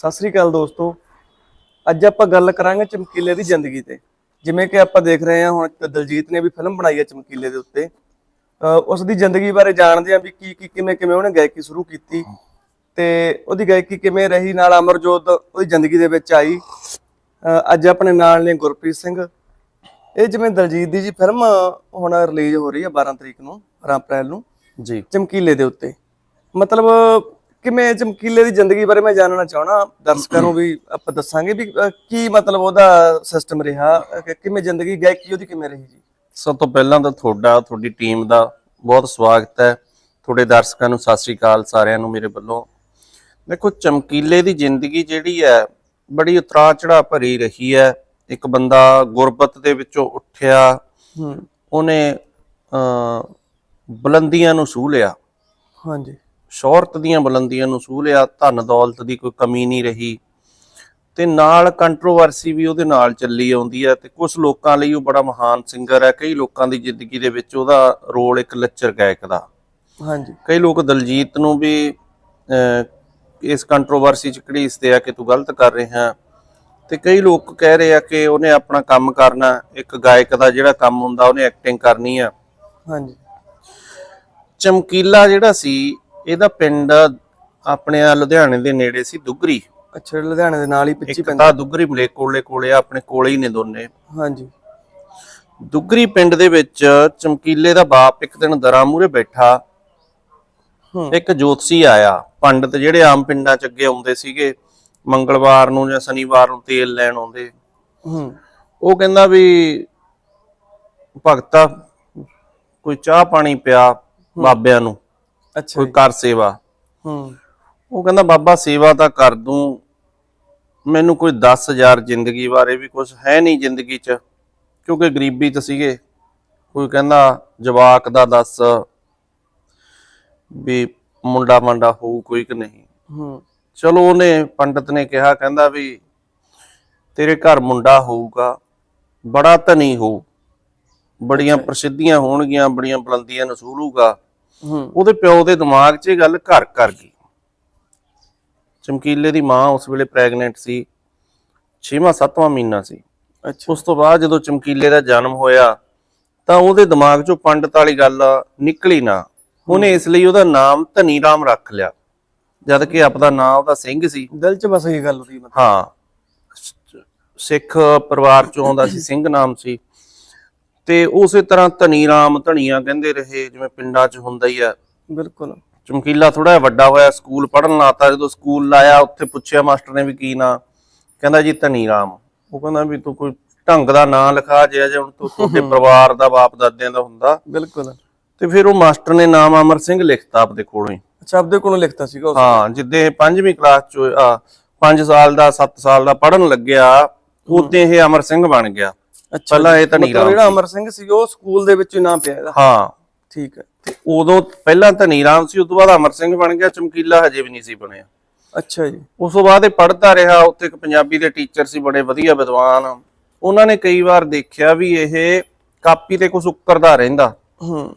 ਸਤਿ ਸ੍ਰੀ ਅਕਾਲ ਦੋਸਤੋ। ਅੱਜ ਆਪਾਂ ਗੱਲ ਕਰਾਂਗੇ ਚਮਕੀਲੇ ਦੀ ਜ਼ਿੰਦਗੀ ਤੇ। ਜਿਵੇਂ ਕਿ ਆਪਾਂ ਦੇਖ ਰਹੇ ਹਾਂ ਹੁਣ ਦਲਜੀਤ ਨੇ ਵੀ ਫਿਲਮ ਬਣਾਈ ਹੈ ਚਮਕੀਲੇ ਦੇ ਉੱਤੇ। ਉਸ ਦੀ ਜ਼ਿੰਦਗੀ ਬਾਰੇ ਜਾਣਦੇ ਹਾਂ ਵੀ ਕੀ ਕੀ ਕਿਵੇਂ ਕਿਵੇਂ ਉਹਨੇ ਗਾਇਕੀ ਸ਼ੁਰੂ ਕੀਤੀ। ਤੇ ਉਹਦੀ ਗਾਇਕੀ ਕਿਵੇਂ ਰਹੀ ਨਾਲ ਅਮਰਜੋਤ ਉਹਦੀ ਜ਼ਿੰਦਗੀ ਦੇ ਵਿੱਚ ਆਈ। ਅੱਜ ਆਪਣੇ ਨਾਲ ਨੇ ਗੁਰਪ੍ਰੀਤ ਸਿੰਘ। ਇਹ ਜਿਵੇਂ ਦਲਜੀਤ ਦੀ ਜੀ ਫਿਲਮ ਹੁਣ ਰਿਲੀਜ਼ ਹੋ ਰਹੀ ਹੈ 12 ਤਰੀਕ ਨੂੰ 12 ਅਪ੍ਰੈਲ ਨੂੰ। ਜੀ। ਚਮਕੀਲੇ ਦੇ ਉੱਤੇ। ਮਤਲਬ ਕਿਵੇਂ ਚਮਕੀਲੇ ਦੀ ਜ਼ਿੰਦਗੀ ਬਾਰੇ ਮੈਂ ਜਾਣਨਾ ਚਾਹਣਾ? ਦਰਸ਼ਕਾਂ ਨੂੰ ਵੀ ਆਪਾਂ ਦੱਸਾਂਗੇ ਵੀ ਅਹ, ਕੀ ਮਤਲਬ ਉਹਦਾ ਸਿਸਟਮ ਰਿਹਾ? ਕਿ ਕਿਵੇਂ ਜ਼ਿੰਦਗੀ ਗਾਇਕੀ ਉਹਦੀ ਕਿਵੇਂ ਰਹੀ ਜੀ? ਸਭ ਤੋਂ ਪਹਿਲਾਂ ਤਾਂ ਤੁਹਾਡਾ ਤੁਹਾਡੀ ਟੀਮ ਦਾ ਬਹੁਤ ਸਵਾਗਤ ਹੈ। ਤੁਹਾਡੇ ਦਰਸ਼ਕਾਂ ਨੂੰ ਸਤਿ ਸ੍ਰੀ ਅਕਾਲ ਸਾਰਿਆਂ ਨੂੰ ਮੇਰੇ ਵੱਲੋਂ। ਦੇਖੋ ਚਮਕੀਲੇ ਦੀ ਜ਼ਿੰਦਗੀ ਜਿਹੜੀ ਹੈ ਬੜੀ ਉਤਰਾਅ ਚੜਾ ਭਰੀ ਰਹੀ ਹੈ। ਇੱਕ ਬੰਦਾ ਗੁਰਬਤ ਦੇ ਵਿੱਚੋਂ ਉੱਠਿਆ ਹੂੰ। ਉਹਨੇ ਅ ਬੁਲੰਦੀਆਂ ਨੂੰ ਛੂਹ ਲਿਆ। ਹਾਂਜੀ। ਸ਼ੌਹਰਤ ਦੀਆਂ ਬੁਲੰਦੀਆਂ ਨੂੰ ਛੂਹ ਲਿਆ ਧਨ ਦੌਲਤ ਦੀ ਕੋਈ ਕਮੀ ਨਹੀਂ ਰਹੀ। ਤੇ ਨਾਲ ਕੰਟਰੋਵਰਸੀ ਵੀ ਉਹਦੇ ਨਾਲ ਚੱਲੀ ਆਉਂਦੀ ਹੈ ਤੇ ਕੁਝ ਲੋਕਾਂ ਲਈ ਉਹ ਬੜਾ ਮਹਾਨ ਸਿੰਗਰ ਹੈ। ਕਈ ਲੋਕਾਂ ਦੀ ਜ਼ਿੰਦਗੀ ਦੇ ਵਿੱਚ ਉਹਦਾ ਰੋਲ ਇੱਕ ਲੱਚਰ ਗਾਇਕ ਦਾ। ਹਾਂਜੀ। ਕਈ ਲੋਕ ਦਲਜੀਤ ਨੂੰ ਵੀ ਇਸ ਕੰਟਰੋਵਰਸੀ ਚ ਘੜੀਸਦੇ ਆ ਕਿ ਤੂੰ ਗਲਤ ਕਰ ਰਿਹਾ। ਤੇ ਕਈ ਲੋਕ ਕਹਿ ਰਹੇ ਆ ਕਿ ਉਹਨੇ ਆਪਣਾ ਕੰਮ ਕਰਨਾ ਇੱਕ ਗਾਇਕ ਦਾ ਜਿਹੜਾ ਕੰਮ ਹੁੰਦਾ ਉਹਨੇ ਐਕਟਿੰਗ ਕਰਨੀ ਆ। ਹਾਂਜੀ। ਚਮਕੀਲਾ ਜਿਹੜਾ ਸੀ ਇਹਦਾ ਪਿੰਡ ਆਪਣੇ ਆ ਲੁਧਿਆਣੇ ਦੇ ਨੇੜੇ ਸੀ ਦੁੱਗਰੀ। ਅੱਛਾ ਲੁਧਿਆਣੇ ਦੇ ਨਾਲ ਹੀ ਪਿੱਛੇ ਇੱਕ ਪੈਂਦਾ। ਤਾਂ ਦੁੱਗਰੀ ਮਲੇਕੋਲੇ ਕੋਲੇ ਆ ਆਪਣੇ ਕੋਲੇ ਹੀ ਨੇ ਦੋਨੇ। ਹਾਂਜੀ। ਦੁੱਗਰੀ ਪਿੰਡ ਦੇ ਵਿੱਚ ਚਮਕੀਲੇ ਦਾ ਬਾਪ ਇੱਕ ਦਿਨ ਦਰਾਂ ਮੂਰੇ ਬੈਠਾ। ਹੂੰ। ਇੱਕ ਜੋਤਸੀ ਆਇਆ। ਪੰਡਤ ਜਿਹੜੇ ਆਮ ਪਿੰਡਾਂ ਚ ਅੱਗੇ ਆਉਂਦੇ ਸੀਗੇ ਮੰਗਲਵਾਰ ਨੂੰ ਜਾਂ ਸ਼ਨੀਵਾਰ ਨੂੰ ਤੇਲ ਲੈਣ ਆਉਂਦੇ। ਹੂੰ। ਉਹ ਕਹਿੰਦਾ ਵੀ ਭਗਤਾ ਕੋਈ ਚਾਹ ਪਾਣੀ ਪਿਆ ਬਾਬਿਆਂ ਨੂੰ। ਅੱਛਾ ਕੋਈ। ਕਰ ਸੇਵਾ। ਹੂੰ। ਉਹ ਕਹਿੰਦਾ ਬਾਬਾ ਸੇਵਾ ਤਾਂ ਕਰ ਦੂੰ। ਮੈਨੂੰ ਕੋਈ 10000 ਜ਼ਿੰਦਗੀ ਬਾਰੇ ਵੀ ਕੁਝ ਹੈ ਨਹੀਂ ਜ਼ਿੰਦਗੀ 'ਚ। ਕਿਉਂਕਿ ਗਰੀਬੀ 'ਚ ਸੀਗੇ। ਕੋਈ ਕਹਿੰਦਾ ਜਵਾਕ ਦਾ ਦੱਸ ਵੀ ਮੁੰਡਾ ਮੰਡਾ ਹੋਊ ਕੋਈ ਕਿ ਨਹੀਂ। ਹੂੰ। ਚਲੋ ਉਹਨੇ ਪੰਡਤ ਨੇ ਕਿਹਾ ਕਹਿੰਦਾ ਵੀ ਤੇਰੇ ਘਰ ਮੁੰਡਾ ਹੋਊਗਾ। ਬੜਾ ਧਨੀ ਹੋਊ। ਬੜੀਆਂ ਪ੍ਰਸਿੱਧੀਆਂ ਹੋਣਗੀਆਂ ਬੜੀਆਂ ਬੁਲੰਦੀਆਂ ਨਸੂਲੂਗਾ ਹੂੰ ਉਹਦੇ ਪਿਓ ਦੇ ਦਿਮਾਗ 'ਚ ਇਹ ਗੱਲ ਘਰ ਕਰ ਗਈ। ਚਮਕੀਲੇ ਦੀ ਮਾਂ ਉਸ ਵੇਲੇ ਪ੍ਰੈਗਨੈਂਟ ਸੀ। 6ਵਾਂ 7ਵਾਂ ਮਹੀਨਾ ਸੀ। ਅੱਛਾ। ਉਸ ਤੋਂ ਬਾਅਦ ਜਦੋਂ ਚਮਕੀਲੇ ਦਾ ਜਨਮ ਹੋਇਆ ਤਾਂ ਉਹਦੇ ਦਿਮਾਗ 'ਚੋਂ ਪੰਡਤ ਵਾਲੀ ਗੱਲ ਨਿਕਲੀ ਨਾ। ਉਹਨੇ ਇਸ ਲਈ ਉਹਦਾ ਨਾਮ ਧਨੀ ਰਾਮ ਰੱਖ ਲਿਆ। ਜਦ ਕਿ ਆਪਦਾ ਨਾਮ ਉਹਦਾ ਸਿੰਘ ਸੀ। ਦਿਲ 'ਚ ਬਸ ਇਹ ਗੱਲ ਮਤਲਬ ਹਾਂ। ਸਿੱਖ ਪਰਿਵਾਰ ਚੋਂ ਆਉਂਦਾ ਸੀ ਸਿੰਘ ਨਾਮ ਸੀ। ਤੇ ਉਸੇ ਤਰ੍ਹਾਂ ਧਨੀ ਰਾਮ ਧਨੀਆਂ ਕਹਿੰਦੇ ਰਹੇ ਜਿਵੇਂ ਪਿੰਡਾਂ 'ਚ ਹੁੰਦਾ ਹੀ ਆ। ਬਿਲਕੁਲ। ਚਮਕੀਲਾ ਥੋੜਾ ਜਿਹਾ ਵੱਡਾ ਹੋਇਆ ਸਕੂਲ ਪੜਨ ਲਾਤਾ ਜਦੋਂ ਸਕੂਲ ਲਾਇਆ ਉੱਥੇ ਪੁੱਛਿਆ ਮਾਸਟਰ ਨੇ ਵੀ ਕੀ ਨਾਂ। ਕਹਿੰਦਾ ਜੀ ਧਨੀ ਰਾਮ ਉਹ ਕਹਿੰਦਾ ਵੀ ਤੂੰ ਕੋਈ ਢੰਗ ਦਾ ਨਾਂ ਲਿਖਾ ਜਿਆ ਜੇ ਹੁਣ ਤੂੰ ਤੁਹਾਡੇ ਪਰਿਵਾਰ ਦਾ ਬਾਪ ਦਾਦਿਆਂ ਦਾ ਹੁੰਦਾ। ਬਿਲਕੁਲ। ਤੇ ਫਿਰ ਉਹ ਮਾਸਟਰ ਨੇ ਨਾਮ ਅਮਰ ਸਿੰਘ ਲਿਖਤਾ ਆਪਦੇ ਕੋਲੋਂ ਹੀ। ਅੱਛਾ ਆਪਦੇ ਕੋਲੋਂ ਲਿਖਤਾ ਸੀਗਾ ਉਸ ਹਾਂ ਜਿੱਦੇ ਇਹ ਪੰਜਵੀਂ ਕਲਾਸ ਚ 5 ਸਾਲ ਦਾ 7 ਸਾਲ ਦਾ ਪੜਨ ਲੱਗਿਆ ਉਦੋਂ ਇਹ ਅਮਰ ਸਿੰਘ ਬਣ ਗਿਆ। ਪਹਿਲਾਂ ਇਹ ਧਨੀ ਮਤਲਬ ਰਾਮ ਜਿਹੜਾ ਅਮਰ ਸਿੰਘ ਸੀ ਉਹ ਸਕੂਲ ਦੇ ਵਿੱਚ ਹੀ ਨਾਮ ਪਿਆ ਇਹਦਾ। ਹਾਂ। ਠੀਕ ਹੈ। ਤੇ ਉਦੋਂ ਪਹਿਲਾਂ ਧਨੀ ਰਾਮ ਸੀ ਉਸ ਤੋਂ ਬਾਅਦ ਅਮਰ ਸਿੰਘ ਬਣ ਗਿਆ ਚਮਕੀਲਾ ਹਜੇ ਵੀ ਨਹੀਂ ਸੀ ਬਣਿਆ। ਅੱਛਾ ਜੀ। ਉਸ ਤੋਂ ਬਾਅਦ ਇਹ ਪੜ੍ਹਦਾ ਰਿਹਾ ਉੱਥੇ ਇੱਕ ਪੰਜਾਬੀ ਦੇ ਟੀਚਰ ਸੀ ਬੜੇ ਵਧੀਆ ਵਿਦਵਾਨ। ਉਹਨਾਂ ਨੇ ਕਈ ਵਾਰ ਦੇਖਿਆ ਵੀ ਇਹ ਕਾਪੀ ਤੇ ਕੁਝ ਉੱਕਰਦਾ ਰਹਿੰਦਾ। ਹੂੰ।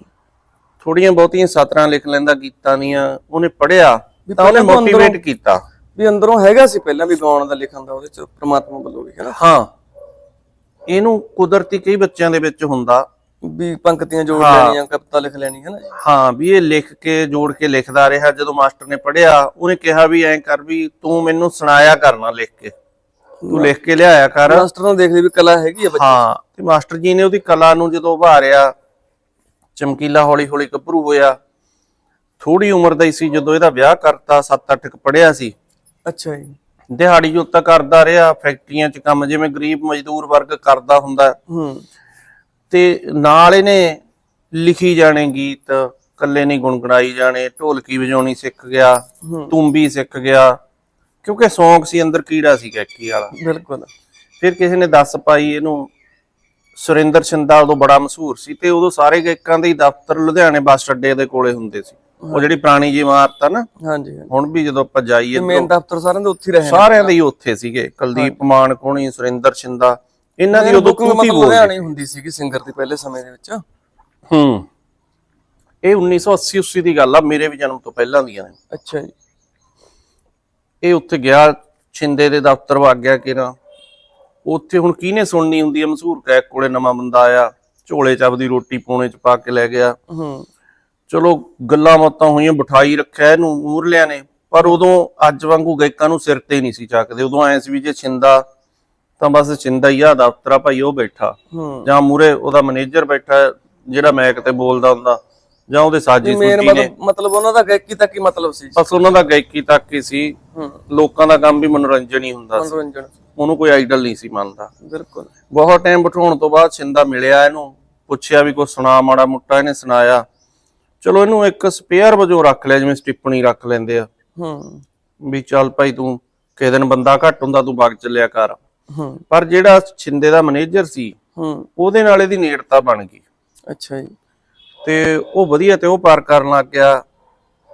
ਥੋੜੀਆਂ ਬਹੁਤੀਆਂ ਸਤਰਾਂ ਲਿਖ ਲੈਂਦਾ ਗੀਤਾਂ ਦੀਆਂ ਉਹਨੇ ਪੜ੍ਹਿਆ ਵੀ ਤਾਂ ਉਹਨੇ ਤੋਂ ਮੋਟੀਵੇਟ ਕੀਤਾ। ਵੀ ਅੰਦਰੋਂ ਹੈਗਾ ਸੀ ਪਹਿਲਾਂ ਵੀ ਗਾਉਣ ਦਾ ਲਿਖਣ ਦਾ ਉਹਦੇ ਚ ਪ੍ਰਮਾਤਮਾ ਵੱਲੋਂ ਵੀ ਹੈਨਾ ਹਾਂ। ਇਹਨੂੰ ਕੁਦਰਤੀ ਕਈ ਬੱਚਿਆਂ ਦੇ ਵਿੱਚ ਹੁੰਦਾ। ਵੀ ਪੰਕਤੀਆਂ ਜੋੜ। ਲੈਣੀਆਂ ਕਵਿਤਾ ਲਿਖ ਲੈਣੀ ਹੈ ਨਾ ਹਾਂ ਵੀ ਇਹ ਲਿਖ ਕੇ ਜੋੜ ਕੇ ਲਿਖਦਾ ਰਿਹਾ। ਜਦੋਂ ਮਾਸਟਰ ਨੇ ਪੜ੍ਹਿਆ ਉਹਨੇ ਕਿਹਾ ਵੀ ਐਂ ਕਰ ਵੀ ਤੂੰ ਮੈਨੂੰ ਸੁਣਾਇਆ ਕਰਨਾ ਲਿਖ ਕੇ। ਤੂੰ ਲਿਖ ਕੇ ਲਿਆਇਆ ਕਰ। ਮਾਸਟਰ ਨੂੰ ਦੇਖਦੇ ਵੀ ਕਲਾ ਹੈਗੀ ਆ ਬੱਚੇ ਹਾਂ ਤੇ ਮਾਸਟਰ ਜੀ ਨੇ ਉਹਦੀ ਕਲਾ ਨੂੰ ਜਦੋਂ ਉਭਾਰਿਆ ਚਮਕੀਲਾ ਹੌਲੀ ਹੌਲੀ ਗੱਭਰੂ ਹੋਇਆ। ਥੋੜੀ ਉਮਰ ਦਾ ਹੀ ਸੀ ਜਦੋਂ ਇਹਦਾ ਵਿਆਹ ਕਰਤਾ 7-8 ਕ ਪੜਿਆ ਸੀ। ਅੱਛਾ ਜੀ। ਦਿਹਾੜੀ ਜੋਤਾ ਕਰਦਾ ਰਿਹਾ ਫੈਕਟਰੀਆਂ 'ਚ ਕੰਮ ਜਿਵੇਂ ਗਰੀਬ ਮਜ਼ਦੂਰ ਵਰਗ ਕਰਦਾ ਹੁੰਦਾ। ਹੂੰ। ਤੇ ਨਾਲ ਇਹਨੇ ਲਿਖੀ ਜਾਣੇ ਗੀਤ ਕੱਲੇ ਨਹੀਂ ਗੁੰਗਣਾਈ ਜਾਣੇ ਢੋਲਕੀ ਵਜਾਉਣੀ ਸਿੱਖ ਗਿਆ ਤੂੰਬੀ ਸਿੱਖ ਗਿਆ ਕਿਉਂਕਿ ਸੌਂਗ ਸੀ ਅੰਦਰ ਕੀੜਾ ਸੀ ਗਾਇਕੀ ਵਾਲਾ। ਬਿਲਕੁਲ। ਫਿਰ ਕਿਸੇ ਨੇ ਦੱਸ ਪਾਈ ਇਹਨੂੰ ਸੁਰਿੰਦਰ ਸ਼ਿੰਦਾ ਉਦੋਂ ਬੜਾ ਮਸ਼ਹੂਰ ਸੀ ਤੇ ਉਦੋਂ ਸਾਰੇ ਗਾਇਕਾਂ ਦੇ ਦਫ਼ਤਰ ਲੁਧਿਆਣੇ ਬੱਸ ਅੱਡੇ ਦੇ ਕੋਲੇ ਹੁੰਦੇ ਸੀ। ਉਹ ਜਿਹੜੀ ਪੁਰਾਣੀ ਜੀ ਇਮਾਰਤ ਆ ਨਾ ਹਾਂਜੀ ਹਾਂਜੀ। ਹੁਣ ਵੀ ਜਦੋਂ ਆਪਾਂ ਜਾਈਏ ਮੇਨ ਦਫ਼ਤਰ ਸਾਰਿਆਂ ਦੇ ਉੱਥੇ ਰਹੇ ਸਾਰਿਆਂ ਦੇ ਹੀ ਉੱਥੇ ਸੀਗੇ। ਕੁਲਦੀਪ ਮਾਨ ਕੋਣੀ ਸੁਰਿੰਦਰ ਸ਼ਿੰਦਾ ਇਹਨਾਂ ਦੀ ਉਦੋਂ ਕੁੱਤੀ ਮਤਲਬ ਬੋਲ ਲੁਧਿਆਣੇ ਹੁੰਦੀ ਸੀਗੀ ਸਿੰਗਰ ਦੀ ਪਹਿਲੇ ਸਮੇਂ ਦੇ ਵਿੱਚ। ਹੂੰ। ਇਹ 1980 80 ਦੀ ਗੱਲ ਆ ਮੇਰੇ ਵੀ ਜਨਮ ਤੋਂ ਪਹਿਲਾਂ ਦੀਆਂ ਨੇ। ਅੱਛਾ ਜੀ। ਇਹ ਉੱਥੇ ਗਿਆ ਛਿੰਦੇ ਦੇ ਦਫ਼ਤਰ ਵਗ ਗਿਆ ਕਿਰਾ ਉੱਥੇ ਹੁਣ ਕਿਹਨੇ ਸੁਣਨੀ ਹੁੰਦੀ ਹੈ ਮਸ਼ਹੂਰ ਕੈਕ ਕੋਲੇ ਨਵਾਂ ਬੰਦਾ ਆਇਆ ਝੋਲੇ ਚ ਆਪਦੀ ਰੋਟੀ ਪੋਣੇ ਚ ਪਾ ਕੇ ਲੈ ਗਿਆ। ਹੂੰ। ਚਲੋ ਗੱਲਾਂ ਬਾਤਾਂ ਹੋਈਆਂ ਬਿਠਾਈ ਰੱਖਿਆ ਇਹਨੂੰ ਮੂਰਲਿਆਂ ਨੇ ਪਰ ਉਦੋਂ ਅੱਜ ਵਾਂਗੂ ਗਾਇਕਾਂ ਨੂੰ ਸਿਰ ਤੇ ਨਹੀਂ ਸੀ ਚੱਕਦੇ। ਉਦੋਂ ਐ ਸੀ ਵੀ ਜੇ ਛਿੰਦਾ ਤਾਂ ਬਸ ਛਿੰਦਾ ਹੀ ਆ ਦਫ਼ਤਰਾ ਭਾਈ ਉਹ ਬੈਠਾ। ਜਾਂ ਮੂਰੇ ਉਹਦਾ ਮੈਨੇਜਰ ਬੈਠਾ ਜਿਹੜਾ ਮੈਕ ਤੇ ਬੋਲਦਾ ਹੁੰਦਾ ਜਾਂ ਉਹਦੇ ਸਾਜੀ ਸੁਜੀ ਨੇ। ਮਤਲਬ ਉਹਨਾਂ ਦਾ ਗਾਇਕੀ ਤੱਕ ਹੀ ਮਤਲਬ ਸੀ। ਬਸ ਉਹਨਾਂ ਦਾ ਗਾਇਕੀ ਤੱਕ ਹੀ ਸੀ। ਲੋਕਾਂ ਦਾ ਕੰਮ ਵੀ ਮਨੋਰੰਜਨ ਹੀ ਹੁੰਦਾ ਸੀ। ਮਨੋਰੰਜਨ ਉਹਨੂੰ ਕੋਈ ਆਈਡਲ ਨਹੀਂ ਸੀ ਮੰਨਦਾ। ਬਿਲਕੁਲ। ਬਹੁਤ ਟਾਈਮ ਬਿਠਾਉਣ ਤੋਂ ਬਾਅਦ ਛਿੰਦਾ ਮਿਲਿਆ ਇਹਨੂੰ। ਪੁੱਛਿਆ ਵੀ ਕੋਈ ਸੁਣਾ ਮਾੜਾ ਮੁੱਟਾ ਇਹਨੇ ਸੁਣਾਇਆ। ਚਲੋ ਇਹਨੂੰ ਇੱਕ ਸਪੇਅਰ ਵਜੋਂ ਰੱਖ ਲਿਆ ਜਿਵੇਂ ਸਟਿੱਪਣੀ ਰੱਖ ਲੈਂਦੇ ਆ। ਹੂੰ। ਵੀ ਚੱਲ ਭਾਈ ਤੂੰ ਕਿਸੇ ਦਿਨ ਬੰਦਾ ਘੱਟ ਹੁੰਦਾ ਤੂੰ ਵਗ ਚੱਲਿਆ ਕਰ। ਹੂੰ। ਪਰ ਜਿਹੜਾ ਛਿੰਦੇ ਦਾ ਮੈਨੇਜਰ ਸੀ ਹੂੰ। ਉਹਦੇ ਨਾਲ ਇਹਦੀ ਨੇੜਤਾ ਬਣ ਗਈ। ਅੱਛਾ ਜੀ। ਤੇ ਉਹ ਵਧੀਆ ਤੇ ਉਹ ਪਾਰ ਕਰਨ ਲੱਗ ਗਿਆ।